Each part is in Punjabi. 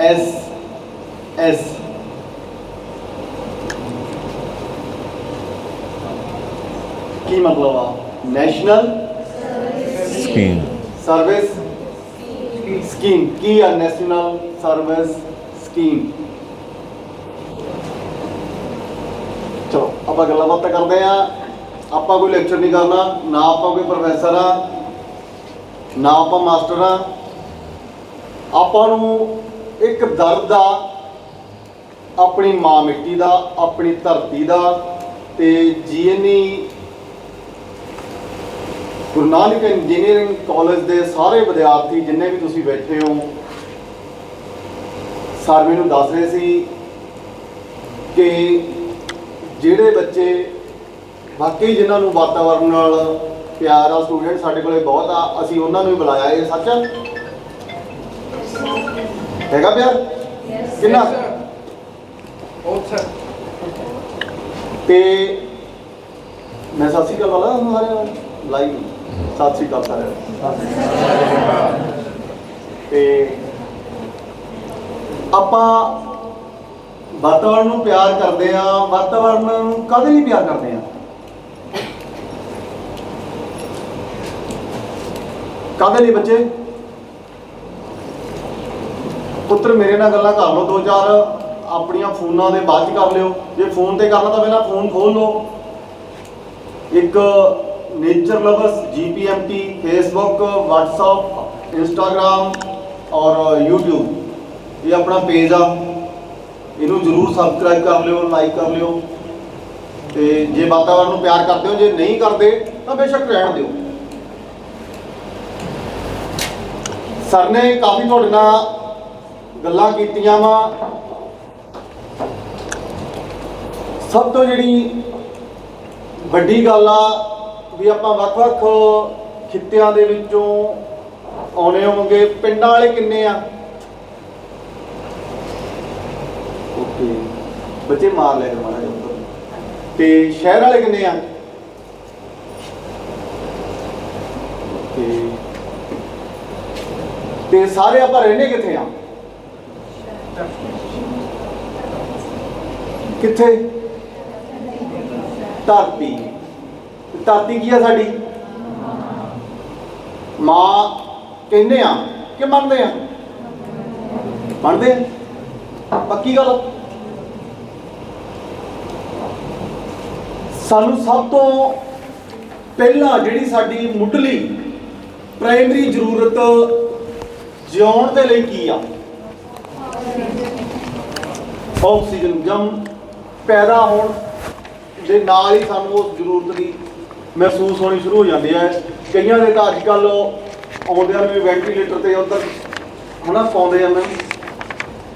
ਐਸ ਐਸ ਕੀ ਮਤਲਬ ਆ ਨੈਸ਼ਨਲ ਸਕੀਮ ਸਰਵਿਸ ਸਕੀਮ ਕੀ ਆ ਨੈਸ਼ਨਲ ਸਰਵਿਸ ਸਕੀਮ ਚਲੋ ਆਪਾਂ ਗੱਲਾਂ ਬਾਤਾਂ ਕਰਦੇ ਆ ਆਪਾਂ ਕੋਈ ਲੈਕਚਰ ਨਹੀਂ ਕਰਨਾ ਨਾ ਆਪਾਂ ਕੋਈ ਪ੍ਰੋਫੈਸਰ ਆ ਨਾ ਆਪਾਂ ਮਾਸਟਰ ਆ। ਆਪਾਂ ਨੂੰ ਇੱਕ ਦਰਦ ਆ ਆਪਣੀ ਮਾਂ ਮਿੱਟੀ ਦਾ, ਆਪਣੀ ਧਰਤੀ ਦਾ ਤੇ GNE Guru Nanak engineering college ਦੇ ਸਾਰੇ ਵਿਦਿਆਰਥੀ ਜਿੰਨੇ ਵੀ ਤੁਸੀਂ ਬੈਠੇ ਹੋ, ਸਰ ਮੈਨੂੰ ਦੱਸ ਰਹੇ ਸੀ ਕਿ ਜਿਹੜੇ ਬੱਚੇ, ਬਾਕੀ ਜਿਨ੍ਹਾਂ ਨੂੰ ਵਾਤਾਵਰਣ ਨਾਲ ਪਿਆਰ ਆ ਸਟੂਡੈਂਟ ਸਾਡੇ ਕੋਲੇ ਬਹੁਤ ਆ, ਅਸੀਂ ਉਹਨਾਂ ਨੂੰ ਹੀ ਬੁਲਾਇਆ, ਇਹ ਸੱਚ ਹੈਗਾ ਪਿਆਰ ਕਿੰਨਾ? ਤੇ ਮੈਂ ਸਤਿ ਸ਼੍ਰੀ ਅਕਾਲ ਵਾਲਾ ਸਾਰੇ ਲਾਈਵ ਸਤਿ ਸ਼੍ਰੀ ਅਕਾਲ ਸਾਰਿਆਂ ਨੂੰ। ਤੇ ਆਪਾਂ ਵਾਤਾਵਰਣ ਨੂੰ ਪਿਆਰ ਕਰਦੇ ਆ ਵਾਤਾਵਰਣ ਨੂੰ ਕਾਹਦੇ ਲਈ ਪਿਆਰ ਕਰਦੇ ਆ ਕਾਹਦੇ ਲਈ ਬੱਚੇ। ਪੁੱਤਰ ਮੇਰੇ ਨਾਲ ਗੱਲਾਂ ਕਰ ਲਓ, ਦੋ ਚਾਰ ਆਪਣੀਆਂ ਫੋਨਾਂ ਦੇ ਬਾਅਦ ਚ ਕਰ ਲਿਓ। ਜੇ ਫੋਨ ਤੇ ਕਰਨਾ ਤਾਂ ਪਹਿਲਾਂ ਫੋਨ ਖੋਲ ਲਓ। ਇੱਕ nature lovers GPMT Facebook WhatsApp Instagram ਔਰ YouTube ਇਹ ਆਪਣਾ ਪੇਜ ਆ। ਇਹਨੂੰ ਜਰੂਰ ਸਬਸਕ੍ਰਾਈਬ ਕਰ ਲਿਓ ਲਾਈਕ ਕਰ ਲਿਓ। ਤੇ ਜੇ ਵਾਤਾਵਰਣ ਨੂੰ ਪਿਆਰ ਕਰਦੇ ਹੋ, ਜੇ ਨਹੀਂ ਕਰਦੇ, ਤਾਂ ਬੇਸ਼ੱਕ ਰਹਿਣ ਦਿਓ। ਸਰ ਨੇ ਕਾਫੀ ਤੁਹਾਡੇ ਨਾਲ ਗੱਲਾਂ ਕੀਤੀਆਂ ਵਾ। ਸਭ ਤੋਂ ਜਿਹੜੀ ਵੱਡੀ ਗੱਲ ਆ ਵੀ ਆਪਾਂ ਵੱਖ-ਵੱਖ ਖਿੱਤਿਆਂ ਦੇ ਵਿੱਚੋਂ ਆਉਣੇ ਹੋਵਾਂਗੇ ਪਿੰਡਾਂ ਵਾਲੇ ਕਿੰਨੇ ਆ? ਓਕੇ। ਬੱਚੇ ਮਾਰ ਲੈ ਮਾਰਾ ਜਿਹਾ। ਤੇ ਸ਼ਹਿਰ ਵਾਲੇ ਕਿੰਨੇ ਆ? ਤੇ ਤੇ ਸਾਰੇ ਆਪਾਂ ਰਹਿੰਦੇ ਕਿੱਥੇ ਆ? ਕਿੱਥੇ? ਧਰਤੀ। ਧਰਤੀ ਕੀ ਆ ਸਾਡੀ? ਮਾਂ ਕਹਿੰਦੇ ਆ ਕਿ ਮੰਨਦੇ ਆ? ਮੰਨਦੇ ਆ? ਪੱਕੀ ਗੱਲ ਸਾਨੂੰ ਸਭ ਤੋਂ ਪਹਿਲਾਂ ਜਿਹੜੀ ਸਾਡੀ ਮੁੱਢਲੀ ਪ੍ਰਾਇਮਰੀ ਜ਼ਰੂਰਤ ਜਿਉਣ ਦੇ ਲਈ ਕੀ ਆ? ਆਕਸੀਜਨ ਜਮ ਪੈਦਾ ਹੋਣ ਦੇ ਨਾਲ ਹੀ ਸਾਨੂੰ ਉਸ ਜ਼ਰੂਰਤ ਦੀ ਮਹਿਸੂਸ ਹੋਣੀ ਸ਼ੁਰੂ ਹੋ ਜਾਂਦੀ ਹੈ। ਕਈਆਂ ਦੇ ਤਾਂ ਅੱਜ ਕੱਲ ਆਉਂਦਿਆਂ ਨੂੰ ਵੈਂਟੀਲੇਟਰ ਤੇ ਉਧਰ ਹਨਾ ਪਾਉਂਦੇ ਆ ਮੈਂ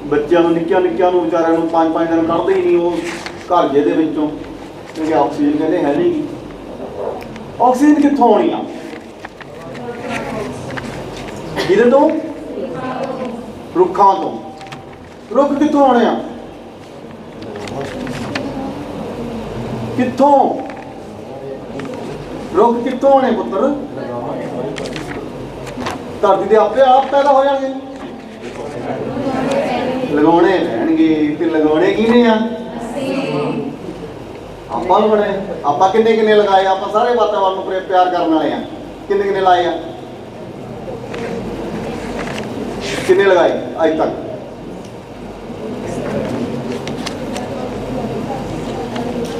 ਬੱਚਿਆਂ ਨੂੰ ਨਿੱਕਿਆਂ ਨਿੱਕਿਆਂ ਨੂੰ, ਵਿਚਾਰਿਆਂ ਨੂੰ ਪੰਜ ਪੰਜ ਦਿਨ ਕੱਢਦੇ ਹੀ ਨਹੀਂ ਉਹ ਘਰ ਜੇ ਦੇ ਵਿੱਚੋਂ। ਕਿਉਂਕਿ ਆਕਸੀਜਨ ਕਹਿੰਦੇ ਹੈ ਨਹੀਂ। ਆਕਸੀਜਨ ਕਿੱਥੋਂ ਆਉਣੀ ਆ? ਜਿਹਦੇ ਤੋਂ? ਰੁੱਖਾਂ ਤੋਂ। ਰੁੱਖ ਕਿੱਥੋਂ ਆਉਣੇ ਆ? ਕਿੱਥੋਂ? ਰੁੱਖ ਕਿੱਥੋਂ ਆਉਣੇ ਪੁੱਤਰ? ਧਰਤੀ ਦੇ ਆਪੇ ਆਪ ਪੈਦਾ ਹੋ ਜਾਣਗੇ। ਲਗਾਉਣੇ ਪੈਣਗੇ, ਤੇ ਲਗਾਉਣੇ ਕਿਹਨੇ ਆ? ਆਪਾਂ ਨੂੰ ਬਣੇ। ਆਪਾਂ ਕਿੰਨੇ ਕਿੰਨੇ ਲਗਾਏ? ਆਪਾਂ ਸਾਰੇ ਵਾਤਾਵਰਨ ਨੂੰ ਪਿਆਰ ਕਰਨ ਵਾਲੇ ਆ। ਕਿੰਨੇ ਕਿੰਨੇ ਲਾਏ ਆ? ਕਿੰਨੇ ਲਗਾਏ ਅੱਜ ਤੱਕ?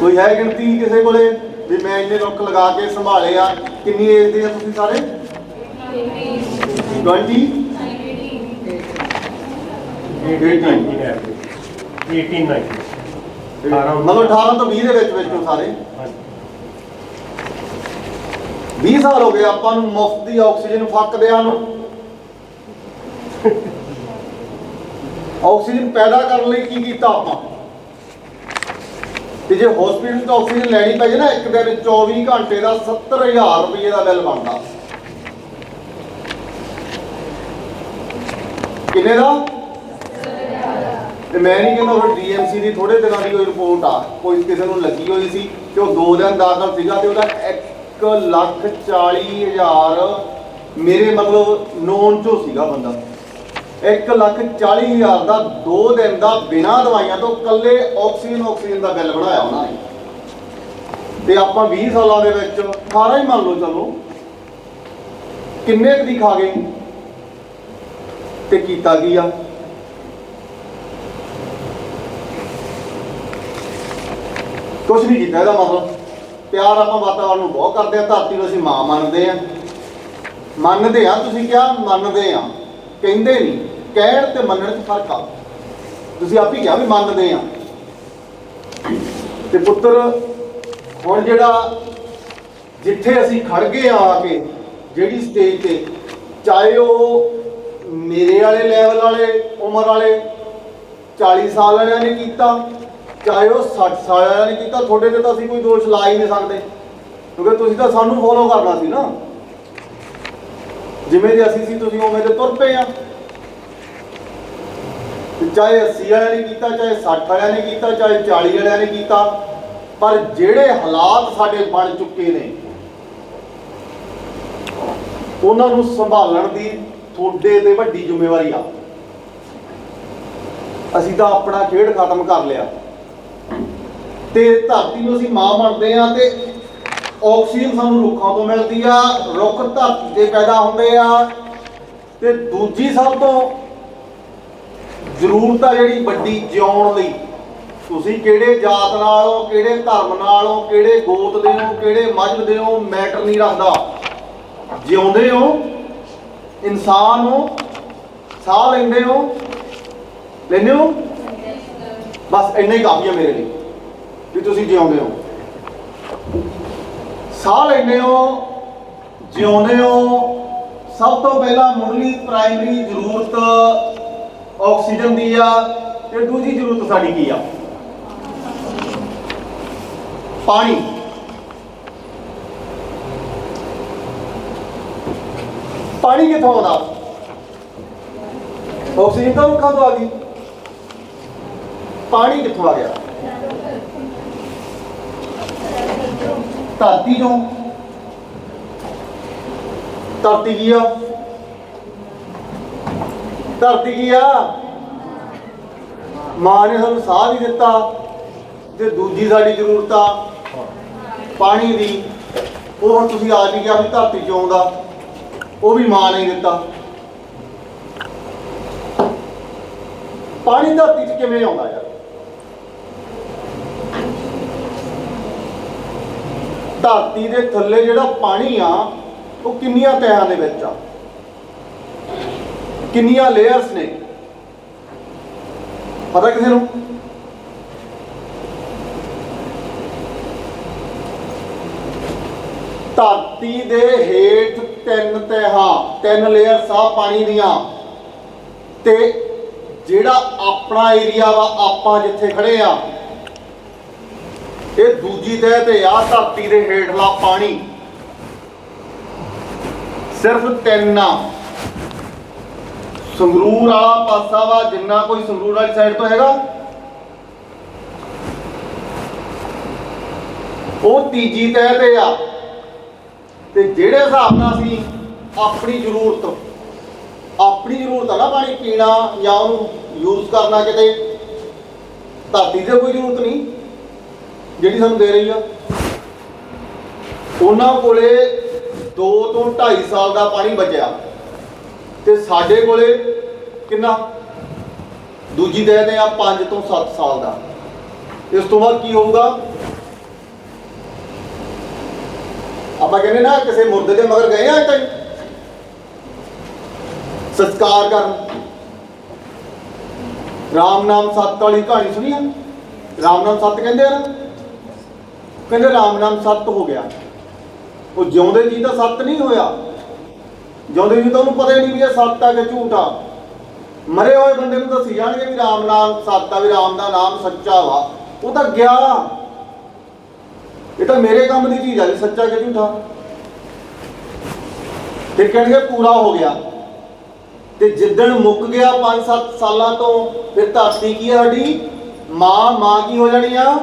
ਕੋਈ ਹੈ ਗਿਣਤੀ ਕਿਸੇ ਕੋਲੇ? ਵੀ ਮੈਂ ਇੰਨੇ ਰੁੱਖ ਲਗਾ ਕੇ ਸੰਭਾਲੇ ਆ ਕਿੰਨੀ ਏਜ ਦੇ ਆ ਤੁਸੀਂ ਸਾਰੇ? 20 ਮਤਲਬ 18 ਤੋਂ 20 ਦੇ ਵਿੱਚ ਵਿੱਚ ਨੂੰ ਸਾਰੇ। 20 ਸਾਲ ਹੋ ਗਏ ਆਪਾਂ ਨੂੰ ਮੁਫਤ ਦੀ ਆਕਸੀਜਨ ਫੱਕਦਿਆਂ ਨੂੰ। ਆਕਸੀਜਨ ਪੈਦਾ ਕਰਨ ਲਈ ਕੀ ਕੀਤਾ ਆਪਾਂ? ਤੇ ਜੇ ਹਸਪੀਟਲ ਤੋਂ ਆਕਸੀਜਨ ਲੈਣੀ ਪੈ ਜੇ ਨਾ, ਇੱਕ ਦਿਨ 24 ਘੰਟੇ ਦਾ 70000 ਰੁਪਏ ਦਾ ਬਿੱਲ ਬਣਦਾ। ਕਿੰਨੇ ਦਾ? ਤੇ ਮੈਂ ਨਹੀਂ ਕਹਿੰਦਾ ਉਹ ਡੀਐਮਸੀ ਦੀ ਥੋੜੇ ਦਿਨਾਂ ਦੀ ਕੋਈ ਰਿਪੋਰਟ ਆ, ਕੋਈ ਕਿਸੇ ਨੂੰ ਲੱਗੀ ਹੋਈ ਸੀ ਤੇ ਉਹ 2 ਦਿਨ ਦਾਖਲ ਸੀਗਾ ਤੇ ਉਹਦਾ 1 ਲੱਖ 40 ਹਜ਼ਾਰ ਮੇਰੇ ਮਤਲਬ ਨੋਨ ਚੋਂ ਸੀਗਾ ਬੰਦਾ। ਇੱਕ ਲੱਖ 40 ਹਜ਼ਾਰ ਦਾ 2 ਦਿਨ ਦਾ ਬਿਨਾਂ ਦਵਾਈਆਂ ਤੋਂ ਕੱਲੇ ਆਕਸੀਜਨ ਆਕਸੀਜਨ ਦਾ ਬਿੱਲ ਬਣਾਇਆ ਉਹਨਾਂ ਨੇ। ਤੇ ਆਪਾਂ 20 ਸਾਲਾਂ ਦੇ ਵਿੱਚ 18 ਹੀ ਮੰਨ ਲਓ ਚਲੋ, ਕਿੰਨੇ ਕੁ ਦੀ ਖਾ ਗਏ? ਤੇ ਕੀਤਾ ਕੀ ਆ? ਕੁਝ ਨਹੀਂ ਕੀਤਾ ਇਹਦਾ ਮਤਲਬ। ਪਿਆਰ ਆਪਾਂ ਵਾਤਾਵਰਨ ਨੂੰ ਬਹੁਤ ਕਰਦੇ ਆ, ਧਰਤੀ ਨੂੰ ਅਸੀਂ ਮਾਂ ਮੰਨਦੇ ਆ। ਮੰਨਦੇ ਆ, ਤੁਸੀਂ ਕਿਹਾ ਮੰਨਦੇ ਆ, ਕਹਿੰਦੇ ਨਹੀਂ। ਕਹਿਣ ਤੇ ਮੰਨਣ 'ਚ ਫ਼ਰਕ ਆ। ਤੁਸੀਂ ਆਪ ਹੀ ਕਿਹਾ ਵੀ ਮੰਨਦੇ ਆ। ਤੇ ਪੁੱਤਰ, ਹੁਣ ਜਿਹੜਾ ਜਿੱਥੇ ਅਸੀਂ ਖੜ ਗਏ ਆ ਕੇ, ਜਿਹੜੀ ਸਟੇਜ ਤੇ, ਚਾਹੇ ਉਹ ਮੇਰੇ ਵਾਲੇ ਲੈਵਲ ਵਾਲੇ, ਉਮਰ ਵਾਲੇ 40 ਸਾਲ ਵਾਲਿਆਂ ਨੇ ਕੀਤਾ, ਚਾਹੇ ਉਹ 60 ਸਾਲ ਵਾਲਿਆਂ ਨੇ ਕੀਤਾ, ਤੁਹਾਡੇ ਤੇ ਤਾਂ ਅਸੀਂ ਕੋਈ ਦੋਸ਼ ਲਾ ਹੀ ਨਹੀਂ ਸਕਦੇ। ਕਿਉਂਕਿ ਤੁਸੀਂ ਤਾਂ ਸਾਨੂੰ ਫੋਲੋ ਕਰਨਾ ਸੀ ਨਾ। ਜਿਵੇਂ ਦੇ ਅਸੀਂ ਸੀ, ਤੁਸੀਂ ਉਵੇਂ ਦੇ ਤੁਰ ਪਏ ਆ। ਚਾਹੇ 80 ਵਾਲਿਆਂ ਨੇ ਕੀਤਾ, ਚਾਹੇ 60 ਵਾਲਿਆਂ ਨੇ ਕੀਤਾ, ਚਾਹੇ 40 ਵਾਲਿਆਂ ਨੇ ਕੀਤਾ, ਪਰ ਜਿਹੜੇ ਹਾਲਾਤ ਸਾਡੇ ਬਣ ਚੁੱਕੇ ਨੇ, ਉਹਨਾਂ ਨੂੰ ਸੰਭਾਲਣ ਦੀ ਤੁਹਾਡੇ ਤੇ ਵੱਡੀ ਜ਼ਿੰਮੇਵਾਰੀ ਆ। ਅਸੀਂ ਤਾਂ ਆਪਣਾ ਖੇਡ ਖਤਮ ਕਰ ਲਿਆ। ਤੇ ਧਰਤੀ ਨੂੰ ਅਸੀਂ ਮਾਂ ਮੰਨਦੇ ਆ ਤੇ ਆਕਸੀਜਨ ਸਾਨੂੰ ਰੁੱਖਾਂ ਤੋਂ ਮਿਲਦੀ ਆ, ਰੁੱਖ ਧਰਤੀ ਤੇ ਪੈਦਾ ਹੁੰਦੇ ਆ। ਤੇ ਦੂਜੀ ਸਭ ਤੋਂ ਜ਼ਰੂਰਤ ਆ ਜਿਹੜੀ ਵੱਡੀ ਜਿਉਣ ਲਈ। ਤੁਸੀਂ ਕਿਹੜੇ ਜਾਤ ਨਾਲ ਹੋ ਕਿਹੜੇ ਧਰਮ ਨਾਲ ਹੋ ਕਿਹੜੇ ਗੋਤ ਦੇ ਹੋ, ਕਿਹੜੇ ਮਜ਼ਹਬ ਦੇ ਹੋ, ਮੈਟਰ ਨਹੀਂ ਰੱਖਦਾ। ਜਿਉਂਦੇ ਹੋ, ਇਨਸਾਨ ਹੋ, ਸਾਹ ਲੈਂਦੇ ਹੋ ਲੈਂਦੇ ਹੋ, ਬਸ ਇੰਨਾ ਹੀ ਕਾਫੀ ਹੈ ਮੇਰੇ ਲਈ ਵੀ ਤੁਸੀਂ ਜਿਉਂਦੇ ਹੋ। ਸਾਹ ਲੈਂਦੇ ਹੋ, ਜਿਉਂਦੇ ਹੋ, ਸਭ ਤੋਂ ਪਹਿਲਾਂ ਮੁੱਢਲੀ ਪ੍ਰਾਇਮਰੀ ਜ਼ਰੂਰਤ ਆਕਸੀਜਨ ਦੀ ਆ ਤੇ ਦੂਜੀ ਜ਼ਰੂਰਤ ਸਾਡੀ ਕੀ ਆ? ਪਾਣੀ। ਪਾਣੀ ਕਿੱਥੋਂ ਆਉਂਦਾ? ਆਕਸੀਜਨ ਤਾਂ ਰੁੱਖਾਂ ਤੋਂ ਆ ਗਈ। ਪਾਣੀ ਕਿੱਥੋਂ ਆ ਗਿਆ? ਧਰਤੀ ਤੋਂ। ਧਰਤੀ ਕੀ ਆ? ਧਰਤੀ ਕੀ ਆ? ਮਾਂ ਨੇ ਸਾਨੂੰ ਸਾਹ ਵੀ ਦਿੱਤਾ ਤੇ ਦੂਜੀ ਸਾਡੀ ਜ਼ਰੂਰਤ ਆ ਪਾਣੀ ਦੀ। ਉਹ ਹੁਣ ਤੁਸੀਂ ਆ ਵੀ ਗਿਆ ਵੀ ਧਰਤੀ ਚੋਂ ਆਉਂਦਾ? ਉਹ ਵੀ ਮਾਂ ਨੇ ਦਿੱਤਾ। ਪਾਣੀ ਧਰਤੀ 'ਚ ਕਿਵੇਂ ਆਉਂਦਾ ਯਾਰ? ਧਰਤੀ ਦੇ ਥੱਲੇ ਜਿਹੜਾ ਪਾਣੀ ਆ, ਉਹ ਕਿੰਨੀਆਂ ਤਹਿਾਂ ਦੇ ਵਿੱਚ ਆ? ਕਿੰਨੀਆਂ ਲੇਅਰਸ ਨੇ? ਪਤਾ ਕਿਸੇ ਨੂੰ? ਧਰਤੀ ਦੇ ਹੇਠ ਤਿੰਨ ਤਹਿਾਂ, ਤਿੰਨ ਲੇਅਰਸ ਆ ਪਾਣੀ ਦੀਆਂ। ਤੇ ਜਿਹੜਾ ਆਪਣਾ ਏਰੀਆ ਵਾ, ਆਪਾਂ ਜਿੱਥੇ ਖੜੇ ਆ, ਇਹ ਦੂਜੀ ਤਹਿ ਤੇ ਆ ਧਰਤੀ ਦੇ ਹੇਠਲਾ ਪਾਣੀ। ਸਿਰਫ ਤਿੰਨ ਆ। ਸੰਗਰੂਰ ਵਾਲਾ ਪਾਸਾ ਵਾ, ਜਿੰਨਾ ਕੋਈ ਸੰਗਰੂਰ ਵਾਲੀ ਸਾਈਡ ਤੋਂ ਹੈਗਾ। ਉਹ ਤੀਜੀ ਤਹਿ ਤੇ ਆ। ਤੇ ਜਿਹੜੇ ਹਿਸਾਬ ਨਾਲ ਅਸੀਂ ਆਪਣੀ ਜ਼ਰੂਰਤ ਆਪਣੀ ਜ਼ਰੂਰਤ ਆ ਨਾ ਪਾਣੀ ਪੀਣਾ ਜਾਂ ਉਹਨੂੰ ਯੂਜ਼ ਕਰਨਾ ਕਿਤੇ, ਧਰਤੀ ਦੀ ਕੋਈ ਜ਼ਰੂਰਤ ਨਹੀਂ, ਜਿਹੜੀ ਸਾਨੂੰ ਦੇ ਰਹੀ ਆ। ਉਹਨਾਂ ਕੋਲੇ 2 ਤੋਂ 2.5 ਸਾਲ ਦਾ ਪਾਣੀ ਬਚਿਆ। ਤੇ ਸਾਡੇ ਕੋਲੇ ਕਿੰਨਾ? ਦੂਜੀ ਦੇ ਦੇ ਆ 5 ਤੋਂ 7 ਸਾਲ ਦਾ। ਇਸ ਤੋਂ ਬਾਅਦ ਕੀ ਹੋਊਗਾ? ਆਪਾਂ ਕਹਿੰਦੇ ਨਾ, ਕਿਸੇ ਮੁਰਦੇ ਦੇ ਮਗਰ ਗਏ ਆ ਅੱਜ ਤਾਈਂ। ਸੰਸਕਾਰ ਕਰਨ। ਰਾਮ ਨਾਮ ਸੱਤ ਵਾਲੀ ਕਹਾਣੀ ਸੁਣੀ ਆ? ਰਾਮ ਨਾਮ ਸੱਤ ਕਹਿੰਦੇ ਆ ਕਹਿੰਦੇ ਰਾਮ ਨਾਮ ਸੱਤ ਹੋ ਗਿਆ। ਉਹ ਜਿਉਂਦੇ ਜੀ ਦਾ ਸੱਤ ਨਹੀਂ ਹੋਇਆ। ਜਿਉਂਦੇ ਵੀ ਤੁਹਾਨੂੰ ਪਤਾ ਹੀ ਨਹੀਂ ਵੀ ਇਹ ਸੱਤ ਆ ਕਿ ਝੂਠ ਆ। ਮਰੇ ਹੋਏ ਬੰਦੇ ਨੂੰ ਦੱਸੀ ਜਾਣਗੇ ਵੀ ਰਾਮ ਨਾਮ ਸੱਤ ਆ, ਵੀ ਰਾਮ ਦਾ ਨਾਮ ਸੱਚਾ ਵਾ। ਉਹ ਤਾਂ ਗਿਆ। ਇਹ ਤਾਂ ਮੇਰੇ ਕੰਮ ਦੀ ਚੀਜ਼ ਆ ਜੀ ਸੱਚਾ ਕਿ ਝੂਠਾ। ਤੇ ਕਹਿਣਗੇ ਪੂਰਾ ਹੋ ਗਿਆ। ਤੇ ਜਿੱਦਣ ਮੁੱਕ ਗਿਆ 5-7 ਸਾਲਾਂ ਤੋਂ, ਫਿਰ ਧਰਤੀ ਕੀ ਆ ਸਾਡੀ? ਮਾਂ ਮਾਂ ਕੀ ਹੋ ਜਾਣੀ ਆ?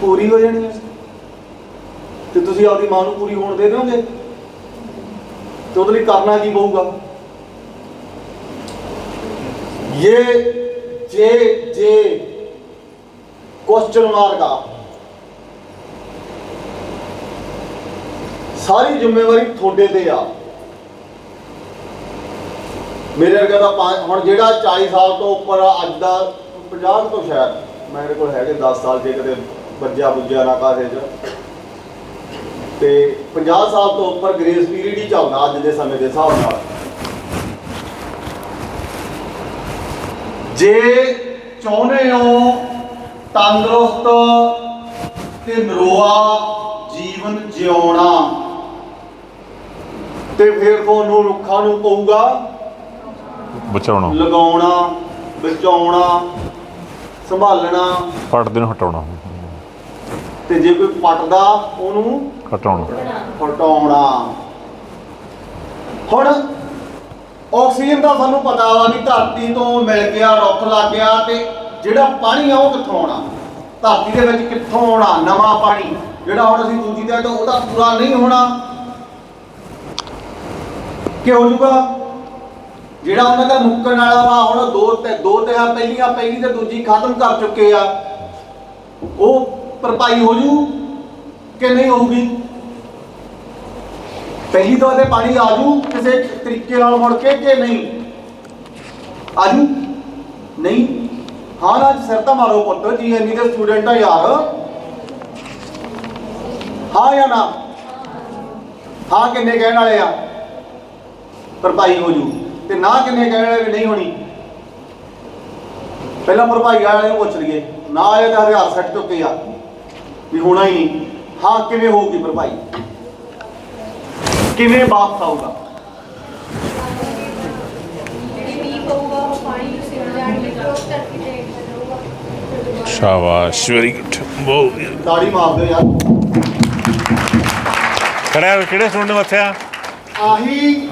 ਪੂਰੀ ਹੋ ਜਾਣੀ ਆ। ਤੇ ਤੁਸੀਂ ਆਪਦੀ ਮਾਂ ਨੂੰ ਪੂਰੀ ਹੋਣ ਦੇ ਦਿਓਗੇ? ਤੇ ਉਹਦੇ ਲਈ ਕਰਨਾ ਕੀ ਪਊਗਾ? ਇਹ ਜੇ ਜੇ ਕੁਐਸਚਨ ਮਾਰਕ ਆ। ਸਾਰੀ ਜ਼ਿੰਮੇਵਾਰੀ ਤੁਹਾਡੇ ਤੇ ਆ। ਮੇਰੇ ਵਰਗਾ ਦਾ ਹੁਣ ਜਿਹੜਾ 40 ਸਾਲ ਤੋਂ ਉੱਪਰ ਆ, ਅੱਜ ਦਾ 50 ਤੋਂ ਸ਼ਾਇਦ ਮੇਰੇ ਕੋਲ ਹੈਗੇ 10 ਸਾਲ ਜੇ ਕਦੇ ਬੱਜਿਆ ਬੁੱਝਿਆ ਨਾ ਕਾਸੇ ਚ। ਤੇ 50 ਸਾਲ ਤੋਂ ਉੱਪਰ ਗ੍ਰੇਸ ਪੀਰੀਅਡ ਹੀ ਚੱਲਦਾ ਅੱਜ ਦੇ ਸਮੇਂ ਦੇ ਹਿਸਾਬ ਨਾਲ। ਜੇ ਚਾਹੁੰਦੇ ਹੋ ਤੰਦਰੁਸਤ ਤੇ ਨਰੋਆ ਜੀਵਨ ਜਿਉਣਾ ਤੇ ਫਿਰ ਤੁਹਾਨੂੰ ਰੁੱਖਾਂ ਨੂੰ ਪਊਗਾ ਬਚਾਉਣਾ। ਲਗਾਉਣਾ ਬਚਾਉਣਾ ਸੰਭਾਲਣਾ। ਪੜਦੇ ਨੂੰ ਹਟਾਉਣਾ। ਤੇ ਜੇ ਕੋਈ ਪਟਦਾ ਉਹਨੂੰ ਹਟਾਉਣਾ ਹਟਾਉਣਾ ਹੁਣ ਆਕਸੀਜਨ ਦਾ ਸਾਨੂੰ ਪਤਾ ਵਾ ਵੀ ਧਰਤੀ ਤੋਂ ਮਿਲ ਗਿਆ ਰੁੱਖ ਲੱਗ ਗਿਆ ਤੇ ਜਿਹੜਾ ਪਾਣੀ ਆ ਉਹ ਕਿੱਥੋਂ ਆਉਣਾ? ਧਰਤੀ ਦੇ ਵਿੱਚ ਕਿੱਥੋਂ ਆਉਣਾ? ਨਵਾਂ ਪਾਣੀ। ਜਿਹੜਾ ਹੁਣ ਅਸੀਂ ਦੂਜੀ ਤੇ ਤੋਂ ਉਹਦਾ ਪੂਰਾ ਨਹੀਂ ਹੋਣਾ। ਕਿ ਹੋ ਜੂਗਾ ਜਿਹੜਾ ਉਹਨਾਂ ਦਾ ਮੁੱਕਣ ਵਾਲਾ ਵਾ ਹੁਣ ਦੋ ਤੇ ਦੋ ਤੇ ਪਹਿਲੀਆਂ ਪਹਿਲੀ ਤੇ ਦੂਜੀ ਖਤਮ ਕਰ ਚੁੱਕੇ ਆ। ਉਹ ਭਰਪਾਈ ਹੋ ਜੂ ਕਿ ਨਹੀਂ ਹੋਊਗੀ? ਪਹਿਲੀ ਤੋਂ ਤੇ ਪਾਣੀ ਆਜੂ ਕਿਸੇ ਤਰੀਕੇ ਨਾਲ ਮੁੜ ਕੇ ਕਿ ਨਹੀਂ? ਆਜੂ ਨਹੀਂ? ਹਾਂ, ਨਾ, ਸਿਰ ਤਾਂ ਮਾਰੋ ਪੁੱਤ, ਜੀ ਐਨੀ ਦੇ ਸਟੂਡੈਂਟ ਆ ਯਾਰ। ਹਾਂ ਜਾਂ ਨਾ? ਹਾਂ, ਕਿੰਨੇ ਕਹਿਣ ਵਾਲੇ ਆ? ਭਰਪਾਈ ਹੋ ਜੂ। ਤੇ ਨਾ ਕਿੰਨੇ ਕਹਿਣ ਵਾਲੇ ਨਹੀਂ ਹੋਣੀ? ਪਹਿਲਾਂ ਭਰਪਾਈ ਵਾਲੇ ਨੂੰ ਪੁੱਛ ਲਈਏ। ਨਾ ਆਏ ਤਾਂ ਹਜ਼ਾਰ ਸੱਟ ਚੁੱਕੇ ਆ। ਵੀ ਹੋਣਾ ਹੀ ਨਹੀਂ। ਹਾਂ ਕਿਵੇਂ ਹੋਊਗੀ ਭਰਪਾਈ? ਕਿਵੇਂ ਵਾਪਸ ਆਊਗਾ? ਸ਼ਾਬਾਸ਼ ਵੈਰੀ ਗੁੱਡ ਬਹੁਤ। ਤਾੜੀ ਮਾਰ ਦਿਓ ਯਾਰ। ਹੋਇਆ, ਕਿਹੜੇ ਸਟੂਡੈਂਟ ਨੇ ਮੱਥਿਆ? ਆਹੀ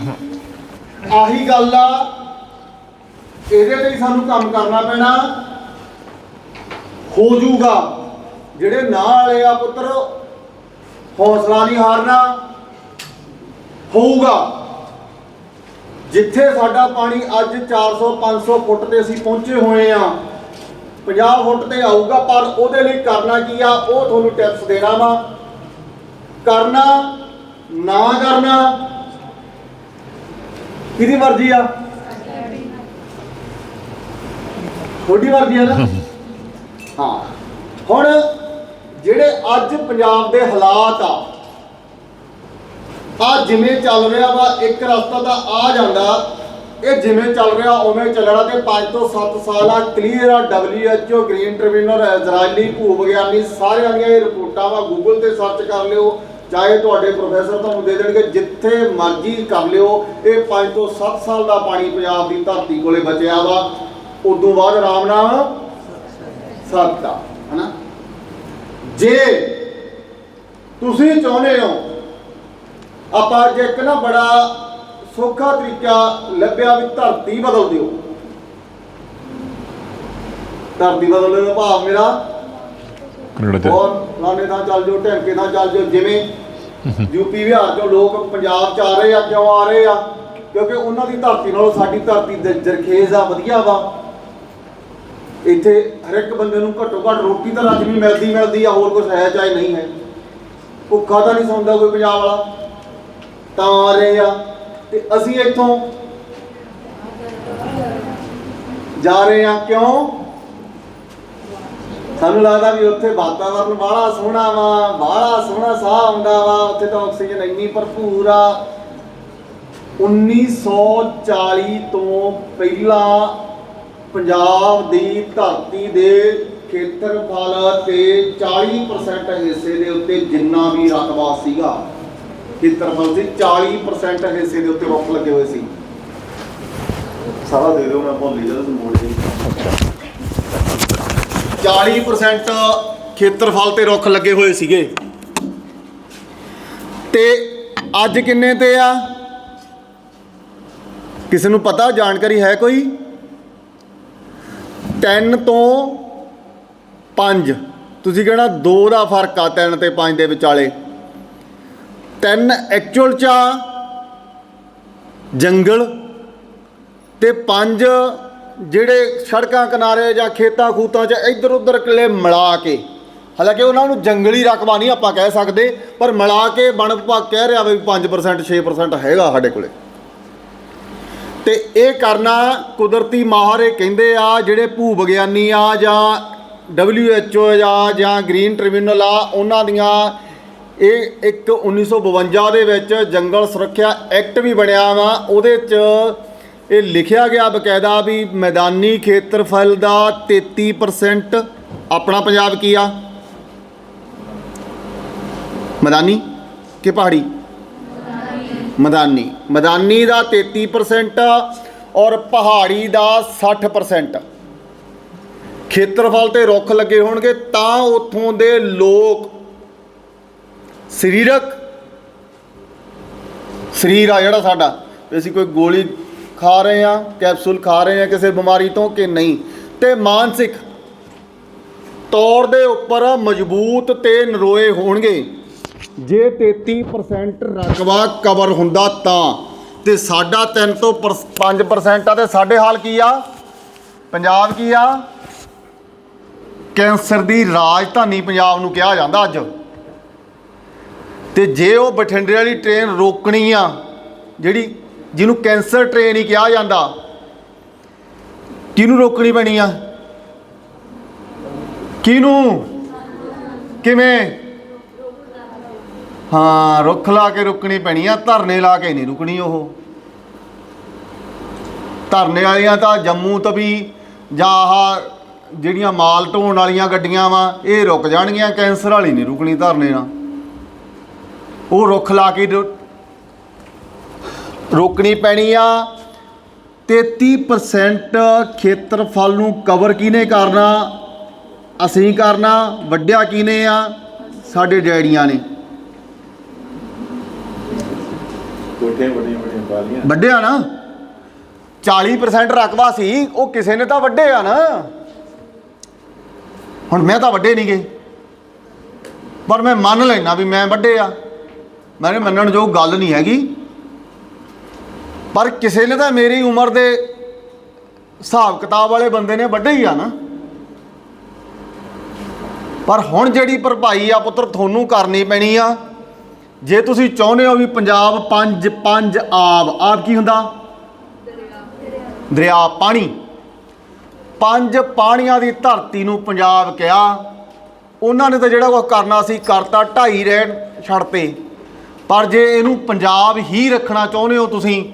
ਆਹੀ ਗੱਲ ਆ। ਇਹਦੇ ਤੇ ਹੀ ਸਾਨੂੰ ਕੰਮ ਕਰਨਾ ਪੈਣਾ। ਹੋ ਜਾਊਗਾ। ਜਿਹੜੇ ਨਾਲ ਵਾਲੇ ਆ ਪੁੱਤਰ ਹੌਸਲਾ ਨਹੀਂ ਹਾਰਨਾ ਹੋਊਗਾ। ਜਿੱਥੇ ਸਾਡਾ ਪਾਣੀ ਅੱਜ 400 500 ਫੁੱਟ ਤੇ ਅਸੀਂ ਪਹੁੰਚੇ ਹੋਏ ਆ 50 ਫੁੱਟ ਤੇ ਆਊਗਾ ਪਰ ਉਹਦੇ ਲਈ ਕਰਨਾ ਕੀ ਆ? ਉਹ ਤੁਹਾਨੂੰ ਟਿਪਸ ਦੇਣਾ ਵਾ। ਕਰਨਾ ਨਾ ਕਰਨਾ ਕਿਹਦੀ ਮਰਜ਼ੀ ਆ? ਤੁਹਾਡੀ ਮਰਜ਼ੀ ਆ ਨਾ? ਹਾਂ। ਹੁਣ ਜਿਹੜੇ ਅੱਜ ਪੰਜਾਬ ਦੇ ਹਾਲਾਤ ਆ ਆ ਜਿਵੇਂ ਚੱਲ ਰਿਹਾ ਵਾ, ਇੱਕ ਰਸਤਾ ਤਾਂ ਆ ਜਾਂਦਾ। ਇਹ ਜਿਵੇਂ ਚੱਲ ਰਿਹਾ, ਉਵੇਂ ਚੱਲਣਾ ਤੇ 5 ਤੋਂ 7 ਸਾਲ ਆ ਕਲੀਅਰ ਆ WHO ਗ੍ਰੀਨ ਟ੍ਰਿਬਿਊਨਲ ਇਜ਼ਰਾਈਲੀ ਭੂ ਵਿਗਿਆਨੀ ਸਾਰਿਆਂ ਦੀਆਂ ਇਹ ਰਿਪੋਰਟਾਂ ਵਾ ਗੂਗਲ ਤੇ ਸਰਚ ਕਰ ਲਿਓ, ਚਾਹੇ ਤੁਹਾਡੇ ਪ੍ਰੋਫੈਸਰ ਤੁਹਾਨੂੰ ਦੇ ਦੇਣਗੇ, ਜਿੱਥੇ ਮਰਜ਼ੀ ਕਰ ਲਿਓ, ਇਹ 5 ਤੋਂ 7 ਸਾਲ ਦਾ ਪਾਣੀ ਪੰਜਾਬ ਦੀ ਧਰਤੀ ਕੋਲੇ ਬਚਿਆ ਵਾ। ਉਦੋਂ ਬਾਅਦ ਆਰਾਮ ਨਾਲ ਸਕਦਾ ਹਨਾ? ਜੇ ਤੁਸੀਂ ਚਾਹੁੰਦੇ ਹੋ ਆਪਾਂ ਅੱਜ ਇੱਕ ਨਾ ਬੜਾ ਸੌਖਾ ਤਰੀਕਾ ਲੱਭਿਆ ਵੀ ਧਰਤੀ ਬਦਲ ਦਿਓ। ਧਰਤੀ ਬਦਲਣ ਦਾ ਭਾਵ ਮੇਰਾ ਔਰ ਫਲਾਣੇ ਥਾਂ ਚੱਲ ਜਾਓ ਢੈਂਕੇ ਥਾਂ ਚੱਲ ਜਾਓ ਜਿਵੇਂ ਯੂਪੀ ਬਿਹਾਰ ਚੋਂ ਲੋਕ ਪੰਜਾਬ ਚ ਆ ਰਹੇ ਆ ਕਿਉਂ ਆ ਰਹੇ ਆ? ਕਿਉਂਕਿ ਉਹਨਾਂ ਦੀ ਧਰਤੀ ਨਾਲੋਂ ਸਾਡੀ ਧਰਤੀ ਦ- ਜ਼ਰਖੇਜ਼ ਆ ਵਧੀਆ ਵਾ। ਇੱਥੇ ਹਰ ਇੱਕ ਬੰਦੇ ਨੂੰ ਘੱਟੋ ਘੱਟ ਰੋਟੀ ਤਾਂ ਰਾਜਮੀ ਮਿਲਦੀ ਮਿਲਦੀ ਆ, ਹੋਰ ਕੁਝ ਹੈ ਚਾਹੇ ਨਹੀਂ ਹੈ। ਭੁੱਖਾ ਤਾਂ ਨਹੀਂ ਸੌਂਦਾ ਕੋਈ ਪੰਜਾਬ ਵਾਲਾ। ਤਾਂ ਆ ਰਹੇ ਆ। ਤੇ ਅਸੀਂ ਇੱਥੋਂ ਜਾ ਰਹੇ ਆ। ਕਿਉਂ? ਸਾਨੂੰ ਲੱਗਦਾ ਵੀ ਉੱਥੇ ਵਾਤਾਵਰਨ ਬਾਹਲਾ ਸੋਹਣਾ ਵਾ, ਬਾਹਲਾ ਸੋਹਣਾ ਸਾਹ ਆਉਂਦਾ ਵਾ। ਉੱਥੇ ਤਾਂ ਆਕਸੀਜਨ ਇੰਨੀ ਭਰਪੂਰ ਆ। 1940 ਤੋਂ ਪਹਿਲਾਂ ਪੰਜਾਬ ਦੀ ਧਰਤੀ ਦੇ ਖੇਤਰਫਲ ਤੇ 40% ਹਿੱਸੇ ਦੇ ਉੱਤੇ ਜਿੰਨਾ ਵੀ ਰਕਬਾ ਸੀਗਾ, ਖੇਤਰਫਲ ਸੀ 40% ਹਿੱਸੇ ਦੇ ਉੱਤੇ ਰੁੱਖ ਲੱਗੇ ਹੋਏ ਸੀ। ਸਾਰਾ ਦੇ ਦਿਓ, ਮੈਂ ਭੁੱਲ ਹੀ ਜਾਂਦਾ ਮੋੜ ਜੀ 40% ਖੇਤਰਫਲ ਤੇ ਰੁੱਖ ਲੱਗੇ ਹੋਏ ਸੀਗੇ। ਤੇ ਅੱਜ ਕਿੰਨੇ ਤੇ ਆ? ਕਿਸੇ ਨੂੰ ਪਤਾ, ਜਾਣਕਾਰੀ ਹੈ ਕੋਈ? 3 ਤੋਂ 5 ਤੁਸੀਂ ਕਹਿਣਾ 2 ਦਾ ਫ਼ਰਕ ਆ 3 ਤੇ 5 ਦੇ ਵਿਚਾਲੇ। 3 ਐਕਚੁਅਲ ਚ ਆ, ਜੰਗਲ ਤੇ ਪੰਜ ਜਿਹੜੇ ਸੜਕਾਂ, ਕਿਨਾਰੇ ਜਾਂ ਖੇਤਾਂ, ਖੂਤਾਂ 'ਚ ਇੱਧਰ ਉੱਧਰ ਕਿਲੇ ਮਿਲਾ ਕੇ। ਹਾਲਾਂਕਿ ਉਹਨਾਂ ਨੂੰ ਜੰਗਲੀ ਰਕਬਾ ਨਹੀਂ ਆਪਾਂ ਕਹਿ ਸਕਦੇ, ਪਰ ਮਿਲਾ ਕੇ ਵਣ ਵਿਭਾਗ ਕਹਿ ਰਿਹਾ ਵੀ 5% 6% ਹੈਗਾ ਸਾਡੇ ਕੋਲੇ। ਤੇ ਇਹ ਕਰਨਾ ਕੁਦਰਤੀ ਮਾਹਰ ਇਹ ਕਹਿੰਦੇ ਆ, ਜਿਹੜੇ ਭੂ ਵਿਗਿਆਨੀ ਆ ਜਾਂ WHO ਆ ਜਾਂ ਗ੍ਰੀਨ ਟ੍ਰਿਬਿਊਨਲ ਆ, ਉਹਨਾਂ ਦੀਆਂ ਇਹ ਇੱਕ 1952 ਦੇ ਵਿੱਚ ਜੰਗਲ ਸੁਰੱਖਿਆ ਐਕਟ ਵੀ ਬਣਿਆ ਵਾ, ਉਹਦੇ 'ਚ ਇਹ ਲਿਖਿਆ ਗਿਆ ਬਕਾਇਦਾ ਵੀ ਮੈਦਾਨੀ ਖੇਤਰਫਲ ਦਾ 33% ਆਪਣਾ ਪੰਜਾਬ ਕੀ ਆ? ਮੈਦਾਨੀ ਕਿ ਪਹਾੜੀ? ਮੈਦਾਨੀ। ਮੈਦਾਨੀ ਦਾ 33% ਔਰ ਪਹਾੜੀ ਦਾ 60% ਖੇਤਰਫਲ ਤੇ ਰੁੱਖ ਲੱਗੇ ਹੋਣਗੇ ਤਾਂ ਉੱਥੋਂ ਦੇ ਲੋਕ ਸਰੀਰਕ ਸਰੀਰ ਆ ਜਿਹੜਾ ਸਾਡਾ ਅਸੀਂ ਕੋਈ ਗੋਲੀ ਖਾ ਰਹੇ ਆ ਕੈਪਸੂਲ ਖਾ ਰਹੇ ਆ ਕਿਸੇ ਬਿਮਾਰੀ ਤੋਂ ਕਿ ਨਹੀਂ। ਤੇ ਮਾਨਸਿਕ ਤੌਰ ਦੇ ਉੱਪਰ ਮਜ਼ਬੂਤ ਤੇ ਨਰੋਏ ਹੋਣਗੇ। ਜੇ 33% ਰਕਬਾ ਕਵਰ ਹੁੰਦਾ ਤਾਂ। ਤੇ ਸਾਡਾ 3 ਤੋਂ 5% ਆ ਤੇ ਸਾਡੇ ਹਾਲ ਕੀ ਆ? ਪੰਜਾਬ ਕੀ ਆ? ਕੈਂਸਰ ਦੀ ਰਾਜਧਾਨੀ ਪੰਜਾਬ ਨੂੰ ਕਿਹਾ ਜਾਂਦਾ ਅੱਜ। ਤੇ ਜੇ ਉਹ ਬਠਿੰਡੇ ਵਾਲੀ ਟ੍ਰੇਨ ਰੋਕਣੀ ਆ, ਜਿਹੜੀ, ਜਿਹਨੂੰ ਕੈਂਸਰ ਟ੍ਰੇਨ ਹੀ ਕਿਹਾ ਜਾਂਦਾ, ਕਿਹਨੂੰ ਰੋਕਣੀ ਪੈਣੀ ਆ? ਕਿਹਨੂੰ? ਕਿਵੇਂ? ਹਾਂ, ਰੁੱਖ ਲਾ ਕੇ ਰੁਕਣੀ ਪੈਣੀ ਆ, ਧਰਨੇ ਲਾ ਕੇ ਨਹੀਂ ਰੁਕਣੀ ਉਹ। ਧਰਨੇ ਵਾਲੀਆਂ ਤਾਂ ਜੰਮੂ ਤਵੀ ਜਾਂ ਆਹ ਜਿਹੜੀਆਂ ਮਾਲ ਢੋਣ ਵਾਲੀਆਂ ਗੱਡੀਆਂ ਵਾ, ਇਹ ਰੁਕ ਜਾਣਗੀਆਂ, ਕੈਂਸਰ ਵਾਲੀ ਨਹੀਂ ਰੁਕਣੀ ਧਰਨੇ ਨਾਲ। ਉਹ ਰੁੱਖ ਲਾ ਕੇ ਰੋ- ਰੋਕਣੀ ਪੈਣੀ ਆ। 33% ਖੇਤਰਫਲ ਨੂੰ ਕਵਰ ਕਿਹਨੇ ਕਰਨਾ? ਅਸੀਂ ਕਰਨਾ, ਵੱਡਿਆ ਕਿਹਨੇ ਆ? ਸਾਡੇ ਡੈਡੀਆਂ ਨੇ। ਕੋਠੇ ਬੜੀਆਂ ਬੜੀਆਂ ਬਾਲੀਆਂ। ਵੱਡਿਆ ਨਾ। 40% ਰਕਬਾ ਸੀ, ਉਹ ਕਿਸੇ ਨੇ ਤਾਂ ਵੱਡੇ ਆ ਨਾ। ਹੁਣ ਮੈਂ ਤਾਂ ਵੱਡੇ ਨਹੀਂ ਗਏ ਪਰ ਮੈਂ ਮੰਨ ਲੈਣਾ ਵੀ ਮੈਂ ਵੱਡੇ ਆ। ਮੇਰੇ ਮੰਨਣ ਜੋ ਗੱਲ ਨਹੀਂ ਹੈਗੀ। ਪਰ ਕਿਸੇ ਨੇ ਤਾਂ ਮੇਰੀ ਉਮਰ ਦੇ ਹਿਸਾਬ ਕਿਤਾਬ ਵਾਲੇ ਬੰਦੇ ਨੇ ਵੱਡੇ ਹੀ ਆ ਨਾ। ਪਰ ਹੁਣ ਜਿਹੜੀ ਭਰਪਾਈ ਆ ਪੁੱਤਰ, ਤੁਹਾਨੂੰ ਕਰਨੀ ਪੈਣੀ ਆ। ਜੇ ਤੁਸੀਂ ਚਾਹੁੰਦੇ ਹੋ ਵੀ ਪੰਜਾਬ ਪੰਜ ਪੰਜ ਆਬ ਆਬ ਕੀ ਹੁੰਦਾ? ਦਰਿਆ ਪਾਣੀ। ਪੰਜ ਪਾਣੀਆਂ ਦੀ ਧਰਤੀ ਨੂੰ ਪੰਜਾਬ ਕਿਹਾ। ਉਹਨਾਂ ਨੇ ਤਾਂ ਜਿਹੜਾ ਕੁਝ ਕਰਨਾ ਸੀ, ਕਰਤਾ ਢਾਈ ਰਹਿਣ ਛੱਡਤੇ ਪਰ ਜੇ ਇਹਨੂੰ ਪੰਜਾਬ ਹੀ ਰੱਖਣਾ ਚਾਹੁੰਦੇ ਹੋ ਤੁਸੀਂ,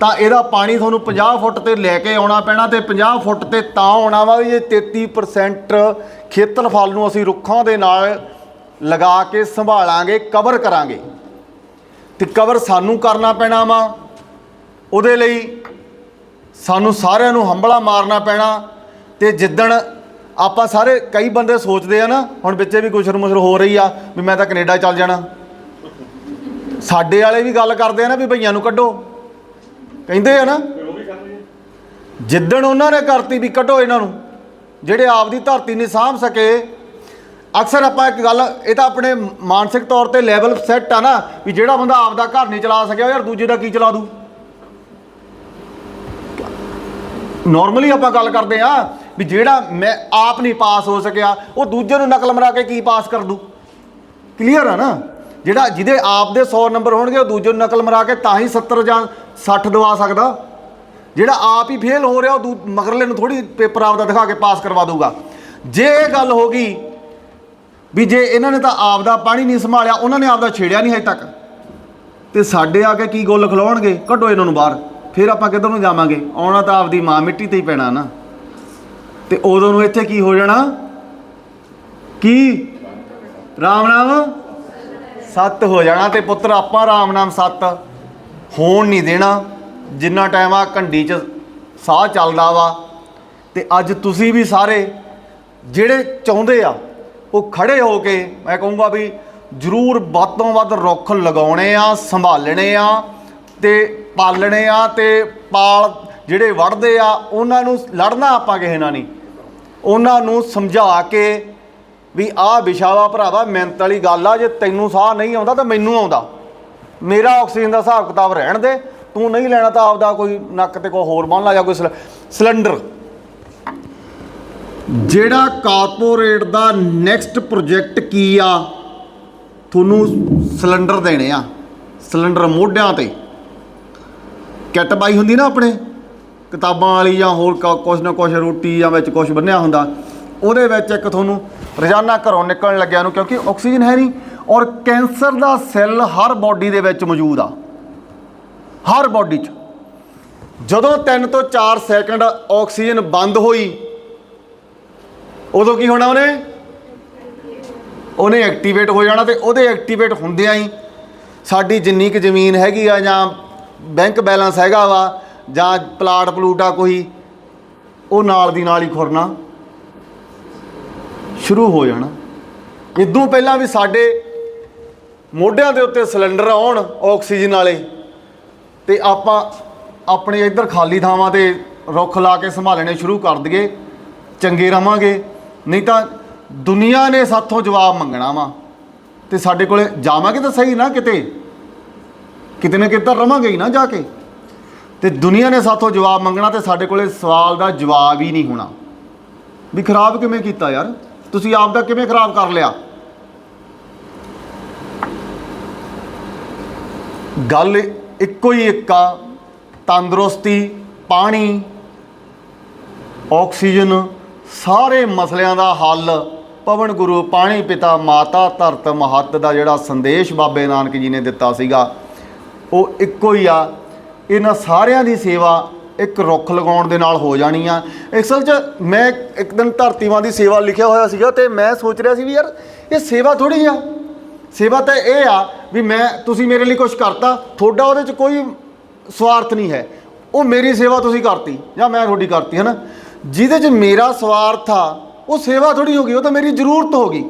ਤਾਂ ਇਹਦਾ ਪਾਣੀ ਤੁਹਾਨੂੰ 50 ਫੁੱਟ ਤੇ ਲੈ ਕੇ ਆਉਣਾ ਪੈਣਾ ਤੇ 50 ਫੁੱਟ ਤੇ ਤਾਂ ਆਉਣਾ ਵਾ ਵੀ ਇਹ 33% ਖੇਤਰਫਲ ਨੂੰ ਅਸੀਂ ਰੁੱਖਾਂ ਦੇ ਨਾਲ ਲਗਾ ਕੇ ਸੰਭਾਲਾਂਗੇ ਕਵਰ ਕਰਾਂਗੇ। ਤੇ ਕਵਰ ਸਾਨੂੰ ਕਰਨਾ ਪੈਣਾ ਵਾ। ਉਹਦੇ ਲਈ ਸਾਨੂੰ ਸਾਰਿਆਂ ਨੂੰ ਹੰਬਲਾ ਮਾਰਨਾ ਪੈਣਾ। ਤੇ ਜਿੱਦਣ ਆਪਾਂ ਸਾਰੇ ਕਈ ਬੰਦੇ ਸੋਚਦੇ ਆ ਨਾ, ਹੁਣ ਵਿੱਚੇ ਵੀ ਗੁਸ਼ਰ ਮੁਸ਼ਰ ਹੋ ਰਹੀ ਆ, ਵੀ ਮੈਂ ਤਾਂ ਕੈਨੇਡਾ ਚੱਲ ਜਾਣਾ। ਸਾਡੇ ਵਾਲੇ ਵੀ ਗੱਲ ਕਰਦੇ ਆ ਨਾ ਵੀ ਭਈਆਂ ਨੂੰ ਕੱਢੋ। ਕਹਿੰਦੇ ਆ ਨਾ, ਜਿੱਦਣ ਉਹਨਾਂ ਨੇ ਕਰਤੀ ਵੀ ਕੱਢੋ ਇਹਨਾਂ ਨੂੰ, ਜਿਹੜੇ ਆਪਦੀ ਧਰਤੀ ਨਹੀਂ ਸਾਂਭ ਸਕੇ ਅਕਸਰ ਆਪਾਂ ਇੱਕ ਗੱਲ, ਇਹ ਤਾਂ ਆਪਣੇ ਮਾਨਸਿਕ ਤੌਰ ਤੇ ਲੈਵਲ ਸੈੱਟ ਆ ਨਾ, ਵੀ ਜਿਹੜਾ ਬੰਦਾ ਆਪਦਾ ਘਰ ਨਹੀਂ ਚਲਾ ਸਕਿਆ ਯਾਰ ਦੂਜੇ ਦਾ ਕੀ ਚਲਾ ਦੂ? ਨਾਰਮਲੀ ਆਪਾਂ ਗੱਲ ਕਰਦੇ ਆ ਵੀ ਜਿਹੜਾ ਮੈਂ ਆਪ ਨਹੀਂ ਪਾਸ ਹੋ ਸਕਿਆ, ਉਹ ਦੂਜੇ ਨੂੰ ਨਕਲ ਮਰਾ ਕੇ ਕੀ ਪਾਸ ਕਰ ਦੂ? ਕਲੀਅਰ ਆ ਨਾ? ਜਿਹੜਾ ਜਿਹਦੇ ਆਪ ਦੇ 100 ਨੰਬਰ ਹੋਣਗੇ, ਉਹ ਦੂਜੇ ਨੂੰ ਨਕਲ ਮਰਾ ਕੇ ਤਾਂ ਹੀ 70 ਜਾਂ 60 ਦਵਾ ਸਕਦਾ। ਜਿਹੜਾ ਆਪ ਹੀ ਫੇਲ ਹੋ ਰਿਹਾ, ਉਹ ਦੂ- ਮਗਰਲੇ ਨੂੰ ਥੋੜੀ ਪੇਪਰ ਆਪਦਾ ਦਿਖਾ ਕੇ ਪਾਸ ਕਰਵਾ ਦੂਗਾ ਜੇ ਇਹ ਗੱਲ ਹੋ ਗਈ ਵੀ ਜੇ ਇਹਨਾਂ ਨੇ ਤਾਂ ਆਪ ਦਾ ਪਾਣੀ ਨਹੀਂ ਸੰਭਾਲਿਆ, ਉਹਨਾਂ ਨੇ ਆਪ ਦਾ ਛੇੜਿਆ ਨਹੀਂ ਹਜੇ ਤੱਕ। ਤੇ ਸਾਡੇ ਆ ਕੇ ਕੀ ਗੁੱਲ ਖਲਾਉਣਗੇ ਕੱਢੋ ਇਹਨਾਂ ਨੂੰ ਬਾਹਰ। ਫਿਰ ਆਪਾਂ ਕਿੱਧਰ ਨੂੰ ਜਾਵਾਂਗੇ? ਆਉਣਾ ਤਾਂ ਆਪਦੀ ਮਾਂ ਮਿੱਟੀ ਤੇ ਹੀ ਪੈਣਾ ਨਾ। ਤੇ ਉਦੋਂ ਨੂੰ ਇੱਥੇ ਕੀ ਹੋ ਜਾਣਾ? ਕੀ? ਰਾਮ ਨਾਮ? ਸੱਤ ਹੋ ਜਾਣਾ ਤੇ ਪੁੱਤਰ, ਆਪਾਂ ਰਾਮ ਨਾਮ ਸੱਤ। ਹੋਣ ਨਹੀਂ ਦੇਣਾ। ਜਿੰਨਾ ਟਾਈਮ ਆ ਘੰਡੀ 'ਚ ਸਾਹ ਚੱਲਦਾ ਵਾ। ਤੇ ਅੱਜ ਤੁਸੀਂ ਵੀ ਸਾਰੇ ਜਿਹੜੇ ਚਾਹੁੰਦੇ ਆ ਉਹ ਖੜੇ ਹੋ ਕੇ ਮੈਂ ਕਹੂੰਗਾ ਵੀ ਜ਼ਰੂਰ ਵੱਧ ਤੋਂ ਵੱਧ ਰੁੱਖ ਲਗਾਉਣੇ ਆ, ਸੰਭਾਲਣੇ ਆ ਤੇ ਪਾਲਣੇ ਆ ਤੇ ਪਾਲ ਜਿਹੜੇ ਵੜਦੇ ਆ, ਉਹਨਾਂ ਨੂੰ ਲੜਨਾ ਆਪਾਂ ਕਿਸੇ ਨਾਲ ਨਹੀਂ। ਉਹਨਾਂ ਨੂੰ ਸਮਝਾ ਕੇ ਵੀ ਆਹ ਵਿਸ਼ਾਵਾ ਭਰਾਵਾ, ਮਿਹਨਤ ਵਾਲੀ ਗੱਲ ਆ, ਜੇ ਤੈਨੂੰ ਸਾਹ ਨਹੀਂ ਆਉਂਦਾ ਤਾਂ ਮੈਨੂੰ ਆਉਂਦਾ। ਮੇਰਾ ਆਕਸੀਜਨ ਦਾ ਹਿਸਾਬ ਕਿਤਾਬ ਰਹਿਣ ਦੇ, ਤੂੰ ਨਹੀਂ ਲੈਣਾ ਤਾਂ ਆਪਦਾ ਕੋਈ ਨੱਕ ਤੇ ਕੋਈ ਹੋਰ ਬੰਨ ਲਾ ਜਾਂ ਕੋਈ ਸਿਲ- ਸਿਲੰਡਰ। ਜਿਹੜਾ ਕਾਰਪੋਰੇਟ ਦਾ ਨੈਕਸਟ ਪ੍ਰੋਜੈਕਟ ਕੀ ਆ? ਤੁਹਾਨੂੰ ਸਿਲੰਡਰ ਦੇਣੇ ਆ। ਸਿਲੰਡਰ ਮੋਢਿਆਂ ਤੇ। ਕਿੱਟ ਬਾਈ ਹੁੰਦੀ ਨਾ ਆਪਣੇ। ਕਿਤਾਬਾਂ ਵਾਲੀ ਜਾਂ ਹੋਰ ਕ- ਕੁਛ ਨਾ ਕੁਛ ਰੋਟੀ ਜਾਂ ਵਿੱਚ ਕੁਛ ਬੰਨਿਆ ਹੁੰਦਾ। ਉਹਦੇ ਵਿੱਚ ਇੱਕ ਤੁਹਾਨੂੰ ਰੋਜ਼ਾਨਾ ਘਰੋਂ ਨਿਕਲਣ ਲੱਗਿਆ ਨੂੰ ਕਿਉਂਕਿ ਆਕਸੀਜਨ ਹੈ ਨਹੀਂ। ਔਰ ਕੈਂਸਰ ਦਾ ਸੈੱਲ ਹਰ ਬਾਡੀ ਦੇ ਵਿੱਚ ਮੌਜੂਦ ਆ। ਹਰ ਬਾਡੀ 'ਚ। ਜਦੋਂ 3 ਤੋਂ 4 ਸੈਕਿੰਡ ਆਕਸੀਜਨ ਬੰਦ ਹੋਈ ਉਦੋਂ ਕੀ ਹੋਣਾ ਉਹਨੇ? ਉਹਨੇ ਐਕਟੀਵੇਟ ਹੋ ਜਾਣਾ ਤੇ ਉਹਦੇ ਐਕਟੀਵੇਟ ਹੁੰਦਿਆਂ ਹੀ ਸਾਡੀ ਜਿੰਨੀ ਕੁ ਜ਼ਮੀਨ ਹੈਗੀ ਆ ਜਾਂ ਬੈਂਕ ਬੈਲੈਂਸ ਹੈਗਾ ਵਾ ਜਾਂ ਪਲਾਟ ਪਲੂਟ ਆ ਕੋਈ, ਉਹ ਨਾਲ ਦੀ ਨਾਲ ਹੀ ਖੁਰਨਾ ਸ਼ੁਰੂ ਹੋ ਜਾਣਾ। ਇਦੋਂ ਪਹਿਲਾਂ ਵੀ ਸਾਡੇ ਮੋਢਿਆਂ ਦੇ ਉੱਤੇ ਸਿਲੰਡਰ ਆਉਣ ਆਕਸੀਜਨ ਵਾਲੇ ਤੇ ਆਪਾਂ ਆਪਣੇ ਇੱਧਰ ਖਾਲੀ ਥਾਵਾਂ ਤੇ ਰੁੱਖ ਲਾ ਕੇ ਸੰਭਾਲਣੇ ਸ਼ੁਰੂ ਕਰ ਦਈਏ, ਚੰਗੇ ਰਵਾਂਗੇ ਨਹੀਂ ਤਾਂ ਦੁਨੀਆ ਨੇ ਸਾਥੋਂ ਜਵਾਬ ਮੰਗਣਾ ਵਾ। ਤੇ ਸਾਡੇ ਕੋਲੇ ਜਾਵਾਂਗੇ ਤਾਂ ਸਹੀ ਨਾ ਕਿਤੇ। ਕਿਤੇ ਨਾ ਕਿਤੇ ਰਵਾਂਗੇ ਹੀ ਨਾ ਜਾ ਕੇ। ਤੇ ਦੁਨੀਆ ਨੇ ਸਾਥੋਂ ਜਵਾਬ ਮੰਗਣਾ ਤੇ ਸਾਡੇ ਕੋਲੇ ਸਵਾਲ ਦਾ ਜਵਾਬ ਹੀ ਨਹੀਂ ਹੋਣਾ। ਵੀ ਖਰਾਬ ਕਿਵੇਂ ਕੀਤਾ ਯਾਰ? ਤੁਸੀਂ ਆਪ ਦਾ ਕਿਵੇਂ ਖਰਾਬ ਕਰ ਲਿਆ? ਗੱਲ ਇੱਕੋ ਹੀ ਇੱਕ ਆ। ਤੰਦਰੁਸਤੀ, ਪਾਣੀ, ਆਕਸੀਜਨ ਸਾਰੇ ਮਸਲਿਆਂ ਦਾ ਹੱਲ। ਪਵਨ ਗੁਰੂ, ਪਾਣੀ ਪਿਤਾ, ਮਾਤਾ, ਧਰਤ, ਮਹੱਤ ਦਾ ਜਿਹੜਾ ਸੰਦੇਸ਼ ਬਾਬੇ ਨਾਨਕ ਜੀ ਨੇ ਦਿੱਤਾ ਸੀਗਾ, ਉਹ ਇੱਕੋ ਹੀ ਆ। ਇਹਨਾਂ ਸਾਰਿਆਂ ਦੀ ਸੇਵਾ ਇੱਕ ਰੁੱਖ ਲਗਾਉਣ ਦੇ ਨਾਲ ਹੋ ਜਾਣੀ ਆ। ਅਸਲ 'ਚ ਮੈਂ ਇੱਕ ਦਿਨ ਧਰਤੀਵਾਂ ਦੀ ਸੇਵਾ ਲਿਖਿਆ ਹੋਇਆ ਸੀਗਾ ਤੇ ਮੈਂ ਸੋਚ ਰਿਹਾ ਸੀ ਵੀ ਯਾਰ, ਇਹ ਸੇਵਾ ਥੋੜੀ ਆ। ਸੇਵਾ ਤਾਂ ਇਹ ਆ ਵੀ ਮੈਂ, ਤੁਸੀਂ ਮੇਰੇ ਲਈ ਕੁਝ ਕਰਤਾ, ਤੁਹਾਡਾ ਉਹਦੇ 'ਚ ਕੋਈ ਸਵਾਰਥ ਨਹੀਂ ਹੈ। ਉਹ ਮੇਰੀ ਸੇਵਾ ਤੁਸੀਂ ਕਰਤੀ ਜਾਂ ਮੈਂ ਤੁਹਾਡੀ ਕਰਤੀ ਹੈ ਨਾ ਜਿਹਦੇ 'ਚ ਮੇਰਾ ਸਵਾਰਥ ਆ ਉਹ ਸੇਵਾ ਥੋੜੀ ਹੋ ਗਈ, ਉਹ ਤਾਂ ਮੇਰੀ ਜ਼ਰੂਰਤ ਹੋ ਗਈ।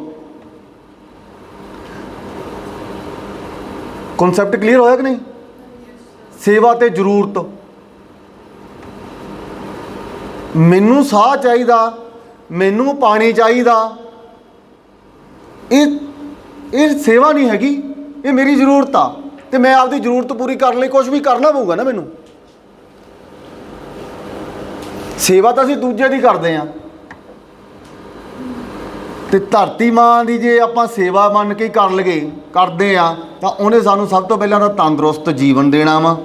ਕਨਸੈਪਟ ਕਲੀਅਰ ਹੋਇਆ ਕਿ ਨਹੀਂ? ਸੇਵਾ ਤੇ ਜ਼ਰੂਰਤ। ਮੈਨੂੰ ਸਾਹ ਚਾਹੀਦਾ, ਮੈਨੂੰ ਪਾਣੀ ਚਾਹੀਦਾ। ਇਹ ਇਹ ਸੇਵਾ ਨਹੀਂ ਹੈਗੀ, ਇਹ ਮੇਰੀ ਜ਼ਰੂਰਤ ਆ। ਤੇ ਮੈਂ ਆਪਦੀ ਜ਼ਰੂਰਤ ਪੂਰੀ ਕਰਨ ਲਈ ਕੁਝ ਵੀ ਕਰਨਾ ਪਊਗਾ ਨਾ ਮੈਨੂੰ। ਸੇਵਾ ਤਾਂ ਅਸੀਂ ਦੂਜੇ ਦੀ ਕਰਦੇ ਆ ਤੇ ਧਰਤੀ ਮਾਂ ਦੀ ਜੇ ਆਪਾਂ ਸੇਵਾ ਮੰਨ ਕੇ ਕਰ ਲਗੇ, ਕਰਦੇ ਆ ਤਾਂ ਉਹਨੇ ਸਾਨੂੰ ਸਭ ਤੋਂ ਪਹਿਲਾਂ ਤਾਂ ਤੰਦਰੁਸਤ ਜੀਵਨ ਦੇਣਾ ਵਾ।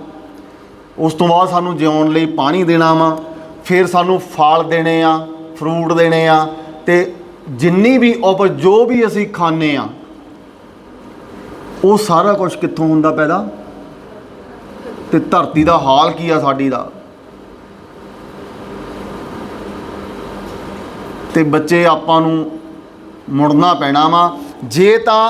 ਉਸ ਤੋਂ ਬਾਅਦ ਸਾਨੂੰ ਜਿਉਣ ਲਈ ਪਾਣੀ ਦੇਣਾ ਵਾ। ਫਿਰ ਸਾਨੂੰ ਫਲ ਦੇਣੇ ਆ, ਫਰੂਟ ਦੇਣੇ ਆ। ਤੇ ਜਿੰਨੀ ਵੀ ਉਪ ਜੋ ਵੀ ਅਸੀਂ ਖਾਂਦੇ ਆ ਉਹ ਸਾਰਾ ਕੁਝ ਕਿੱਥੋਂ ਹੁੰਦਾ ਪੈਦਾ? ਤੇ ਧਰਤੀ ਦਾ ਹਾਲ ਕੀ ਆ ਸਾਡੀ ਦਾ? ਤੇ ਬੱਚੇ ਆਪਾਂ ਨੂੰ ਮੁੜਨਾ ਪੈਣਾ ਵਾ। ਜੇ ਤਾਂ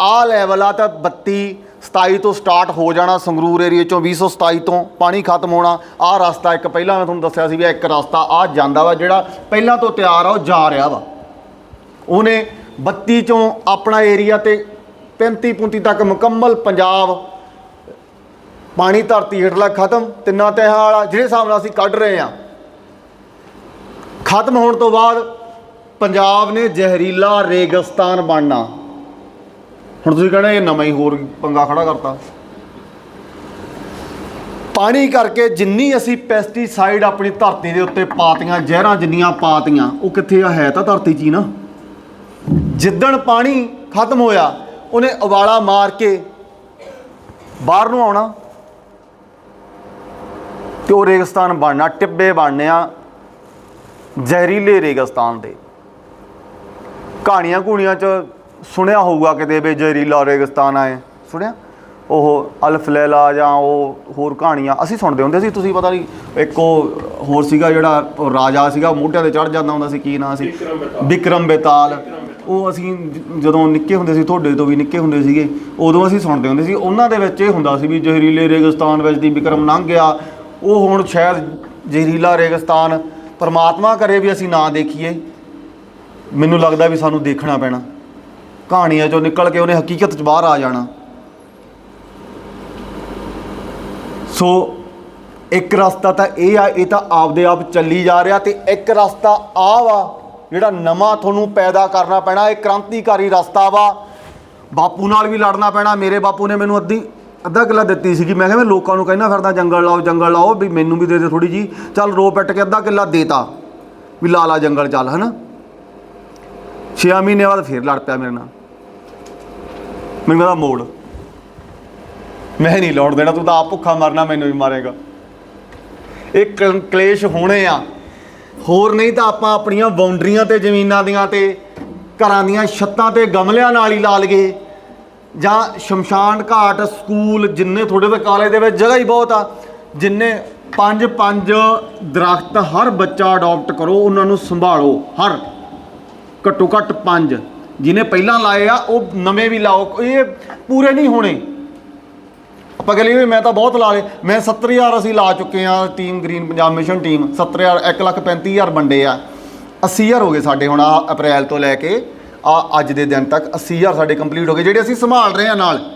ਆ ਲੈਵਲ ਆ ਤਾਂ 32 27 ਤੋਂ ਸਟਾਰਟ ਹੋ ਜਾਣਾ ਸੰਗਰੂਰ ਏਰੀਆ ਚੋਂ 227 ਤੋਂ ਪਾਣੀ ਖਤਮ ਹੋਣਾ। ਆਹ ਰਸਤਾ ਇੱਕ ਪਹਿਲਾਂ ਮੈਂ ਤੁਹਾਨੂੰ ਦੱਸਿਆ ਸੀ ਵੀ ਇੱਕ ਰਸਤਾ ਆ ਜਾਂਦਾ ਵਾ, ਜਿਹੜਾ ਪਹਿਲਾਂ ਤੋਂ ਤਿਆਰ ਆ, ਉਹ ਜਾ ਰਿਹਾ ਵਾ। ਉਹਨੇ 32 ਚੋਂ ਆਪਣਾ ਏਰੀਆ ਤੇ 35 35 ਤੱਕ ਮੁਕੰਮਲ ਪੰਜਾਬ ਪਾਣੀ ਧਰਤੀ ਹੇਠਲਾ ਖਤਮ ਤਿੰਨਾਂ ਤਹਿਾਂ ਵਾਲਾ ਜਿਹੜੇ ਹਿਸਾਬ ਨਾਲ ਅਸੀਂ ਕੱਢ ਰਹੇ ਆ ਖਤਮ ਹੋਣ ਤੋਂ ਬਾਅਦ ਪੰਜਾਬ ਨੇ ਜ਼ਹਿਰੀਲਾ ਰੇਗਿਸਤਾਨ ਬਣਨਾ। ਹੁਣ ਤੁਸੀਂ ਕਹਿੰਦੇ ਇਹ ਨਵਾਂ ਹੀ ਹੋਰ ਪੰਗਾ ਖੜਾ ਕਰਤਾ। ਪਾਣੀ ਕਰਕੇ ਜਿੰਨੀ ਅਸੀਂ ਪੈਸਟੀਸਾਈਡ ਆਪਣੀ ਧਰਤੀ ਦੇ ਉੱਤੇ ਪਾਤੀਆਂ, ਜ਼ਹਿਰਾਂ ਜਿੰਨੀਆਂ ਪਾਤੀਆਂ, ਉਹ ਕਿੱਥੇ ਆ? ਹੈ ਤਾਂ ਧਰਤੀ 'ਚ ਹੀ ਨਾ। ਜਿੱਦਣ ਪਾਣੀ ਖਤਮ ਹੋਇਆ, ਉਹਨੇ ਉਬਾਲਾ ਮਾਰ ਕੇ ਬਾਹਰ ਨੂੰ ਆਉਣਾ। ਤੇ ਉਹ ਰੇਗਿਸਤਾਨ ਬਣਨਾ, ਟਿੱਬੇ ਬਣਨੇ ਆ ਜ਼ਹਿਰੀਲੇ ਰੇਗਿਸਤਾਨ ਦੇ। ਕਹਾਣੀਆਂ ਕੂਣੀਆਂ ਚ ਸੁਣਿਆ ਹੋਊਗਾ ਕਿਤੇ ਵੀ ਜ਼ਹਿਰੀਲਾ ਰੇਗਿਸਤਾਨ ਆਏ। ਸੁਣਿਆ? ਉਹ ਅਲਫ ਲੈਲਾ ਜਾਂ ਉਹ ਹੋਰ ਕਹਾਣੀਆਂ ਅਸੀਂ ਸੁਣਦੇ ਹੁੰਦੇ ਸੀ। ਤੁਸੀਂ ਪਤਾ ਨਹੀਂ ਇੱਕ ਉਹ ਹੋਰ ਸੀਗਾ ਜਿਹੜਾ ਰਾਜਾ ਸੀਗਾ ਮੋਢਿਆਂ ਤੇ ਚੜ ਜਾਂਦਾ ਹੁੰਦਾ ਸੀ ਕੀ ਨਾਂ ਸੀ? ਵਿਕਰਮ ਬੇਤਾਲ। ਉਹ ਅਸੀਂ ਜਦੋਂ ਨਿੱਕੇ ਹੁੰਦੇ ਸੀ ਤੁਹਾਡੇ ਤੋਂ ਵੀ ਨਿੱਕੇ ਹੁੰਦੇ ਸੀਗੇ ਉਦੋਂ ਅਸੀਂ ਸੁਣਦੇ ਹੁੰਦੇ ਸੀ। ਉਹਨਾਂ ਦੇ ਵਿੱਚ ਇਹ ਹੁੰਦਾ ਸੀ ਵੀ ਜ਼ਹਿਰੀਲੇ ਰੇਗਿਸਤਾਨ ਵਿੱਚ ਦੀ ਵਿਕਰਮ ਲੰਘ ਗਿਆ। ਉਹ ਹੁਣ ਸ਼ਾਇਦ ਜ਼ਹਿਰੀਲਾ ਰੇਗਿਸਤਾਨ ਪਰਮਾਤਮਾ ਕਰੇ ਵੀ ਅਸੀਂ ਨਾ ਦੇਖੀਏ। ਮੈਨੂੰ ਲੱਗਦਾ ਵੀ ਸਾਨੂੰ ਦੇਖਣਾ ਪੈਣਾ। ਕਹਾਣੀਆਂ ਚੋਂ ਨਿਕਲ ਕੇ ਉਹਨੇ ਹਕੀਕਤ 'ਚ ਬਾਹਰ ਆ ਜਾਣਾ। ਸੋ, ਇੱਕ ਰਸਤਾ ਤਾਂ ਇਹ ਆ, ਇਹ ਤਾਂ ਆਪਦੇ ਆਪ ਚੱਲੀ ਜਾ ਰਿਹਾ ਤੇ ਇੱਕ ਰਸਤਾ ਆ ਵਾ, ਜਿਹੜਾ ਨਵਾਂ ਤੁਹਾਨੂੰ ਪੈਦਾ ਕਰਨਾ ਪੈਣਾ, ਇਹ ਕ੍ਰਾਂਤੀਕਾਰੀ ਰਸਤਾ ਵਾ। ਬਾਪੂ ਨਾਲ ਵੀ ਲੜਨਾ ਪੈਣਾ, ਮੇਰੇ ਬਾਪੂ ਨੇ ਮੈਨੂੰ ਅੱਧੀ, ਅੱਧਾ ਕਿੱਲਾ ਦਿੱਤੀ ਸੀਗੀ। ਮੈਂ ਕਿਹਾ ਮੈਂ ਲੋਕਾਂ ਨੂੰ ਕਹਿਣਾ ਫਿਰਦਾ, ਜੰਗਲ ਲਾਓ ਜੰਗਲ ਲਾਓ, ਵੀ ਮੈਨੂੰ ਵੀ ਦੇ ਦੇ ਥੋੜੀ ਜੀ ਚੱਲ ਰੋ ਪਿੱਟ ਕੇ ਅੱਧਾ ਕਿੱਲਾ ਦੇਤਾ। ਵੀ ਲਾ ਲਾ ਜੰਗਲ ਚੱਲ, ਹਨਾ? 6 ਮਹੀਨੇ ਬਾਅਦ ਫੇਰ ਲੜ ਪਿਆ ਮੇਰੇ ਨਾਲ। ਮੈਨੂੰ ਕਹਿੰਦਾ ਮੋੜ। ਮੈਂ ਨਹੀਂ ਲੋੜ ਦੇਣਾ, ਤੂੰ ਤਾਂ ਆਪ ਭੁੱਖਾ ਮਰਨਾ, ਮੈਨੂੰ ਵੀ ਮਾਰੇਗਾ। ਇਹ ਕਲੇਸ਼ ਹੋਣੇ ਆ। ਹੋਰ ਨਹੀਂ ਤਾਂ ਆਪਾਂ ਆਪਣੀਆਂ ਬਾਉਂਡਰੀਆਂ ਤੇ, ਜ਼ਮੀਨਾਂ ਦੀਆਂ ਤੇ, ਘਰਾਂ ਦੀਆਂ ਛੱਤਾਂ ਤੇ ਗਮਲਿਆਂ ਨਾਲ ਹੀ ਲਾ ਲਈਏ ਜਾਂ ਸ਼ਮਸ਼ਾਨ ਘਾਟ, ਸਕੂਲ, ਜਿੰਨੇ ਤੁਹਾਡੇ ਤੇ ਕਾਲਜ ਦੇ ਵਿੱਚ ਜਗ੍ਹਾ ਹੀ ਬਹੁਤ ਆ, ਜਿੰਨੇ ਪੰਜ ਪੰਜ ਦਰਖਤ ਹਰ ਬੱਚਾ ਅਡਾਪਟ ਕਰੋ, ਉਹਨਾਂ ਨੂੰ ਸੰਭਾਲੋ, ਹਰ। ਘੱਟੋ ਘੱਟ ਪੰਜ। ਜਿਹਨੇ ਪਹਿਲਾਂ ਲਾਏ ਆ, ਉਹ ਨਵੇਂ ਵੀ ਲਾਓ। ਇਹ ਪੂਰੇ ਨਹੀਂ ਹੋਣੇ। ਆਪਾਂ ਕਹ ਲਈਏ ਵੀ ਮੈਂ ਤਾਂ ਬਹੁਤ ਲਾ ਲਏ। ਮੈਂ 70000 ਅਸੀਂ ਲਾ ਚੁੱਕੇ ਆ team green Punjab mission team 70000 135000 ਵੰਡੇ ਆ। 80000 ਹੋ ਗਏ ਸਾਡੇ ਹੁਣ ਆ ਅਪ੍ਰੈਲ ਤੋਂ ਲੈ ਕੇ ਆ ਅੱਜ ਦੇ ਦਿਨ ਤੱਕ 80000 ਸਾਡੇ ਕੰਪਲੀਟ ਹੋ ਗਏ। ਜਿਹੜੇ ਅਸੀਂ ਸੰਭਾਲ ਰਹੇ ਆ ਨਾਲ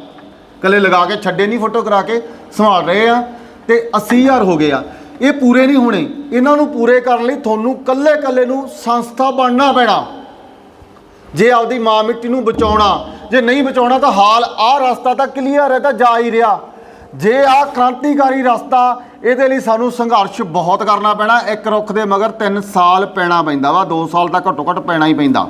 ਕੱਲੇ ਲਗਾ ਕੇ ਛੱਡੇ ਨਹੀਂ ਫੋਟੋ ਕਰਾ ਕੇ, ਸੰਭਾਲ ਰਹੇ ਆ। ਤੇ 80000 ਹੋ ਗਏ ਆ। ਇਹ ਪੂਰੇ ਨਹੀਂ ਹੋਣੇ। ਇਹਨਾਂ ਨੂੰ ਪੂਰੇ ਕਰਨ ਲਈ ਤੁਹਾਨੂੰ ਕੱਲੇ ਕੱਲੇ ਨੂੰ ਸੰਸਥਾ ਬਣਨਾ ਪੈਣਾ। ਜੇ ਆਪਦੀ ਮਾਂ ਮਿੱਟੀ ਨੂੰ ਬਚਾਉਣਾ, ਜੇ ਨਹੀਂ ਬਚਾਉਣਾ ਤਾਂ ਹਾਲ ਆਹ ਰਸਤਾ ਤਾਂ ਕਲੀਅਰ ਹੈ, ਤਾਂ ਜਾ ਹੀ ਰਿਹਾ। ਜੇ ਆਹ ਕ੍ਰਾਂਤੀਕਾਰੀ ਰਸਤਾ, ਇਹਦੇ ਲਈ ਸਾਨੂੰ ਸੰਘਰਸ਼ ਬਹੁਤ ਕਰਨਾ ਪੈਣਾ, ਇੱਕ ਰੁੱਖ ਦੇ ਮਗਰ 3 ਸਾਲ ਪੈਣਾ ਪੈਂਦਾ ਵਾ 2 ਸਾਲ ਤਾਂ ਘੱਟੋ ਘੱਟ ਪੈਣਾ ਹੀ ਪੈਂਦਾ।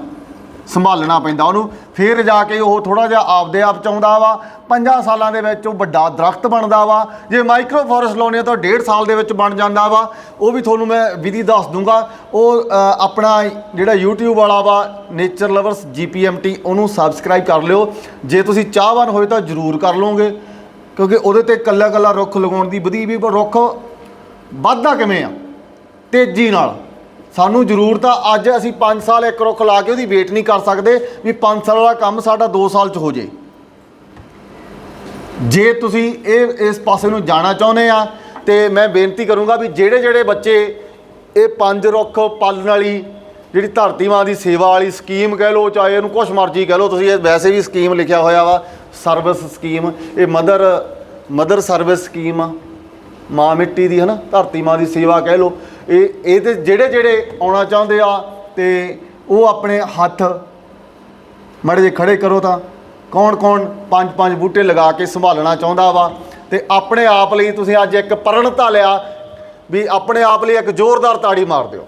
ਸੰਭਾਲਣਾ ਪੈਂਦਾ। ਉਹਨੂੰ ਫਿਰ ਜਾ ਕੇ ਉਹ ਥੋੜਾ ਜਿਹਾ ਆਪਦੇ ਆਪ ਚਾਉਂਦਾ ਵਾ। 5 ਸਾਲਾਂ ਦੇ ਵਿੱਚ ਉਹ ਵੱਡਾ ਦਰਖਤ ਬਣਦਾ ਵਾ। ਜੇ ਮਾਈਕਰੋ ਫੋਰੈਸਟ ਲਾਉਣੇ ਆ ਤਾਂ 1.5 ਸਾਲ ਦੇ ਵਿੱਚ ਬਣ ਜਾਂਦਾ ਵਾ। ਉਹ ਵੀ ਤੁਹਾਨੂੰ ਮੈਂ ਵਿਧੀ ਦੱਸ ਦੂੰਗਾ। ਉਹ ਆਪਣਾ ਜਿਹੜਾ YouTube ਵਾਲਾ ਵਾ ਨੇਚਰ ਲਵਰਸ GPMT ਉਹਨੂੰ ਸਬਸਕ੍ਰਾਈਬ ਕਰ ਲਿਓ। ਜੇ ਤੁਸੀਂ ਚਾਹਵਾਨ ਹੋਏ ਤਾਂ ਜਰੂਰ ਕਰ ਲਓਗੇ। ਕਿਉਂਕਿ ਉਹਦੇ ਤੇ ਕੱਲਾ ਕੱਲਾ ਰੁੱਖ ਲਗਾਉਣ ਦੀ ਵਿਧੀ ਵੀ ਰੁੱਖ ਵੱਧਦਾ ਕਿਵੇਂ ਆ? ਤੇਜ਼ੀ ਨਾਲ। ਸਾਨੂੰ ਜ਼ਰੂਰਤ ਆ ਅੱਜ ਅਸੀਂ 5 ਸਾਲ ਇੱਕ ਰੁੱਖ ਲਾ ਕੇ ਉਹਦੀ ਵੇਟ ਨਹੀਂ ਕਰ ਸਕਦੇ ਵੀ 5 ਸਾਲ ਵਾਲਾ ਕੰਮ ਸਾਡਾ 2 ਸਾਲ ਚ ਹੋ ਜੇ। ਜੇ ਤੁਸੀਂ ਇਹ, ਇਸ ਪਾਸੇ ਨੂੰ ਜਾਣਾ ਚਾਹੁੰਦੇ ਆ, ਤੇ ਮੈਂ ਬੇਨਤੀ ਕਰੂੰਗਾ ਵੀ ਜਿਹੜੇ ਜਿਹੜੇ ਬੱਚੇ ਇਹ ਪੰਜ ਰੁੱਖ ਪਾਲਣ ਵਾਲੀ ਜਿਹੜੀ ਧਰਤੀ ਮਾਂ ਦੀ ਸੇਵਾ ਵਾਲੀ ਸਕੀਮ ਕਹਿ ਲਓ, ਚਾਹੇ ਇਹਨੂੰ ਕੁਛ ਮਰਜ਼ੀ ਕਹਿ ਲਓ, ਤੁਸੀਂ ਇਹ ਵੈਸੇ ਵੀ ਸਕੀਮ ਲਿਖਿਆ ਹੋਇਆ ਵਾ ਸਰਵਿਸ ਸਕੀਮ, ਇਹ ਮਦਰ ਮਦਰ ਸਰਵਿਸ ਸਕੀਮ ਆ, ਮਾਂ ਮਿੱਟੀ ਦੀ ਹਨਾ, ਧਰਤੀ ਮਾਂ ਦੀ ਸੇਵਾ ਕਹਿ ਲਓ। ਇਹ ਇਹਦੇ ਜਿਹੜੇ ਜਿਹੜੇ ਆਉਣਾ ਚਾਹੁੰਦੇ ਆ ਤੇ ਉਹ ਆਪਣੇ ਹੱਥ ਮੜੇ ਜੇ ਖੜੇ ਕਰੋ ਤਾਂ ਕੌਣ ਕੌਣ ਪੰਜ ਪੰਜ ਬੂਟੇ ਲਗਾ ਕੇ ਸੰਭਾਲਣਾ ਚਾਹੁੰਦਾ ਵਾ ਤੇ ਆਪਣੇ ਆਪ ਲਈ ਤੁਸੀਂ ਅੱਜ ਇੱਕ ਪ੍ਰਣਤਾ ਲਿਆ ਵੀ ਆਪਣੇ ਆਪ ਲਈ ਇੱਕ ਜ਼ੋਰਦਾਰ ਤਾੜੀ ਮਾਰ ਦਿਓ।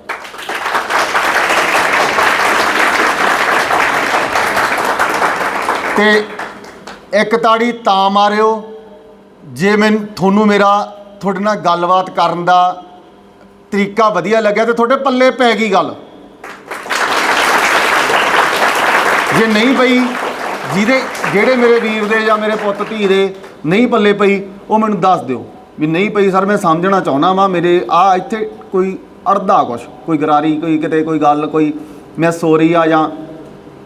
ਤੇ ਇੱਕ ਤਾੜੀ ਤਾਂ ਮਾਰਿਓ, ਜੇ ਮੈਂ ਤੁਹਾਨੂੰ ਮੇਰਾ ਤੁਹਾਡੇ ਨਾਲ ਗੱਲਬਾਤ ਕਰਨ ਦਾ ਤਰੀਕਾ ਵਧੀਆ ਲੱਗਿਆ ਤੇ ਤੁਹਾਡੇ ਪੱਲੇ ਪੈ ਗਈ ਗੱਲ। ਜੇ ਨਹੀਂ ਪਈ, ਜਿਹਦੇ, ਜਿਹੜੇ ਮੇਰੇ ਵੀਰ ਦੇ ਜਾਂ ਮੇਰੇ ਪੁੱਤ ਧੀ ਦੇ ਨਹੀਂ ਪੱਲੇ ਪਈ, ਉਹ ਮੈਨੂੰ ਦੱਸ ਦਿਓ। ਵੀ ਨਹੀਂ ਪਈ, ਸਰ, ਮੈਂ ਸਮਝਣਾ ਚਾਹੁੰਦਾ ਵਾਂ, ਮੇਰੇ, ਆ ਇੱਥੇ ਕੋਈ ਅੜਦਾ ਕੁਛ, ਕੋਈ ਗਰਾਰੀ, ਕੋਈ ਕਿਤੇ ਕੋਈ ਗੱਲ, ਕੋਈ ਮੈਂ ਸੋ ਰਹੀ ਆ ਜਾਂ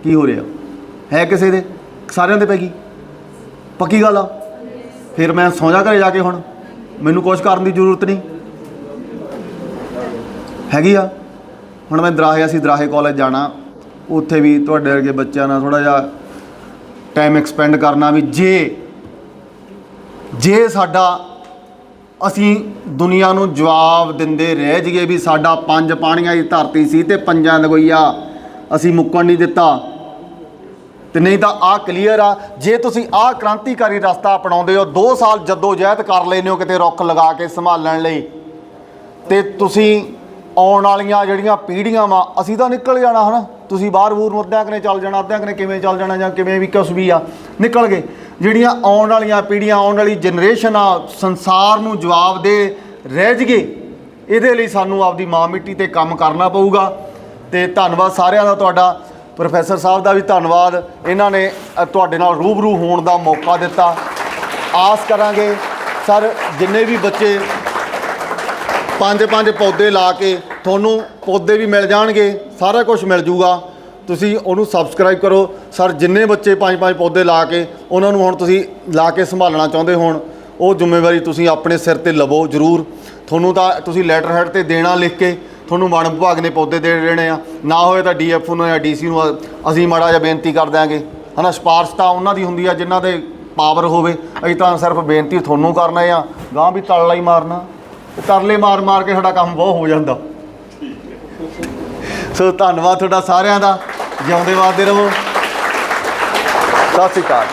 ਕੀ ਹੋ ਰਿਹਾ। ਹੈ ਕਿਸੇ ਦੇ? ਸਾਰਿਆਂ ਦੇ ਪੈ ਗਈ? ਪੱਕੀ ਗੱਲ ਆ? ਫਿਰ ਮੈਂ ਸੌਂ ਜਾ ਘਰੇ ਜਾ ਕੇ ਹੁਣ। ਮੈਨੂੰ ਕੁਛ ਕਰਨ ਦੀ ਜ਼ਰੂਰਤ ਨਹੀਂ। ਹੈਗੀ ਆ। ਹੁਣ ਮੈਂ ਦਰਾਹੇ ਅਸੀਂ ਦਰਾਹੇ ਕਾਲਜ ਜਾਣਾ। ਉੱਥੇ ਵੀ ਤੁਹਾਡੇ ਵਰਗੇ ਬੱਚਿਆਂ ਨਾਲ ਥੋੜਾ ਜਿਹਾ ਟਾਈਮ ਐਕਸਪੈਂਡ ਕਰਨਾ ਵੀ ਜੇ ਜੇ ਸਾਡਾ ਅਸੀਂ ਦੁਨੀਆ ਨੂੰ ਜਵਾਬ ਦਿੰਦੇ ਰਹਿ ਜੀਏ ਵੀ ਸਾਡਾ ਪੰਜ ਪਾਣੀਆਂ ਦੀ ਧਰਤੀ ਸੀ ਤੇ ਪੰਜਾਂ ਦਗੋਈਆ ਅਸੀਂ ਮੁੱਕਣ ਨਹੀਂ ਦਿੱਤਾ। ਤੇ ਨਹੀਂ ਤਾਂ ਆਹ ਕਲੀਅਰ ਆ, ਜੇ ਤੁਸੀਂ ਆਹ ਕ੍ਰਾਂਤੀਕਾਰੀ ਰਸਤਾ ਅਪਣਾਉਂਦੇ ਹੋ 2 ਸਾਲ ਜੱਦੋ ਜਹਿਦ ਕਰ ਲੈਨੇ ਹੋ ਕਿਤੇ ਰੁੱਖ ਲਗਾ ਕੇ ਸੰਭਾਲਣ ਲਈ, ਤੇ ਤੁਸੀਂ ਆਉਣ ਵਾਲੀਆਂ ਜਿਹੜੀਆਂ ਪੀੜ੍ਹੀਆਂ ਵਾ, ਅਸੀਂ ਤਾਂ ਨਿਕਲ ਜਾਣਾ ਹਨਾ। ਤੁਸੀਂ ਬਾਹਰ ਬੂਰ ਨੂੰ ਅੱਧਿਆਂ ਕਨੇ ਚੱਲ ਜਾਣਾ, ਅੱਧਿਆਂ ਕਨੇ ਕਿਵੇਂ ਚੱਲ ਜਾਣਾ ਜਾਂ ਕਿਵੇਂ ਵੀ ਕੁਛ ਵੀ ਆ, ਨਿਕਲ ਗਏ। ਜਿਹੜੀਆਂ ਆਉਣ ਵਾਲੀਆਂ ਪੀੜ੍ਹੀਆਂ, ਆਉਣ ਵਾਲੀ ਜਨਰੇਸ਼ਨ ਆ, ਸੰਸਾਰ ਨੂੰ ਜਵਾਬ ਦੇ ਰਹਿ ਜਗੇ ਇਹਦੇ ਲਈ ਸਾਨੂੰ ਆਪਦੀ ਮਾਂ ਮਿੱਟੀ ਤੇ ਕੰਮ ਕਰਨਾ ਪਊਗਾ। ਤੇ ਧੰਨਵਾਦ ਸਾਰਿਆਂ ਦਾ ਤੁਹਾਡਾ। ਪ੍ਰੋਫੈਸਰ ਸਾਹਿਬ ਦਾ ਵੀ ਧੰਨਵਾਦ। ਇਹਨਾਂ ਨੇ ਤੁਹਾਡੇ ਨਾਲ ਰੂਬਰੂ ਹੋਣ ਦਾ ਮੌਕਾ ਦਿੱਤਾ। ਆਸ ਕਰਾਂਗੇ। ਸਰ, ਜਿੰਨੇ ਵੀ ਬੱਚੇ ਪੰਜ ਪੰਜ ਪੌਦੇ ਲਾ ਕੇ ਤੁਹਾਨੂੰ ਪੌਦੇ ਵੀ ਮਿਲ ਜਾਣਗੇ, ਸਾਰਾ ਕੁਝ ਮਿਲ ਜੂਗਾ। ਤੁਸੀਂ ਉਹਨੂੰ ਸਬਸਕ੍ਰਾਈਬ ਕਰੋ। ਸਰ, ਜਿੰਨੇ ਬੱਚੇ ਪੰਜ ਪੰਜ ਪੌਦੇ ਲਾ ਕੇ, ਉਹਨਾਂ ਨੂੰ ਹੁਣ ਤੁਸੀਂ ਲਾ ਕੇ ਸੰਭਾਲਣਾ ਚਾਹੁੰਦੇ ਹੋਣ, ਉਹ ਜ਼ਿੰਮੇਵਾਰੀ ਤੁਸੀਂ ਆਪਣੇ ਸਿਰ ਤੇ ਲਵੋ ਜ਼ਰੂਰ। ਤੁਹਾਨੂੰ ਤਾਂ ਤੁਸੀਂ ਲੈਟਰ ਹੈਡ ਤੇ ਦੇਣਾ ਲਿਖ ਕੇ ਤੁਹਾਨੂੰ ਵਣ ਵਿਭਾਗ ਨੇ ਪੌਦੇ ਦੇ ਦੇਣੇ ਆ। ਨਾ ਹੋਏ ਤਾਂ ਡੀਐਫ ਨੂੰ ਜਾਂ ਡੀਸੀ ਨੂੰ ਅਸੀਂ ਮਾੜਾ ਜਿਹਾ ਬੇਨਤੀ ਕਰ ਦਿਆਂਗੇ। ਹਨਾ, ਸਿਫਾਰਸ਼ ਤਾਂ ਉਹਨਾਂ ਦੀ ਹੁੰਦੀ ਆ, ਜਿਨ੍ਹਾਂ ਦੇ ਪਾਵਰ ਹੋਵੇ। ਅਸੀਂ ਤਾਂ ਸਿਰਫ ਬੇਨਤੀ ਤੁਹਾਨੂੰ ਕਰਨਾ ਆ। ਗਾਂ ਵੀ ਤਲਲਾ ਹੀ ਮਾਰਨਾ। ਤਰਲੇ ਮਾਰ ਮਾਰ ਕੇ ਸਾਡਾ ਕੰਮ ਬਹੁਤ ਹੋ ਜਾਂਦਾ। ਸੋ ਧੰਨਵਾਦ ਤੁਹਾਡਾ ਸਾਰਿਆਂ ਦਾ। ਜਿਉਂਦੇ ਵਾਦੇ ਰਹੋ। ਸਤਿ ਸ਼੍ਰੀ ਅਕਾਲ।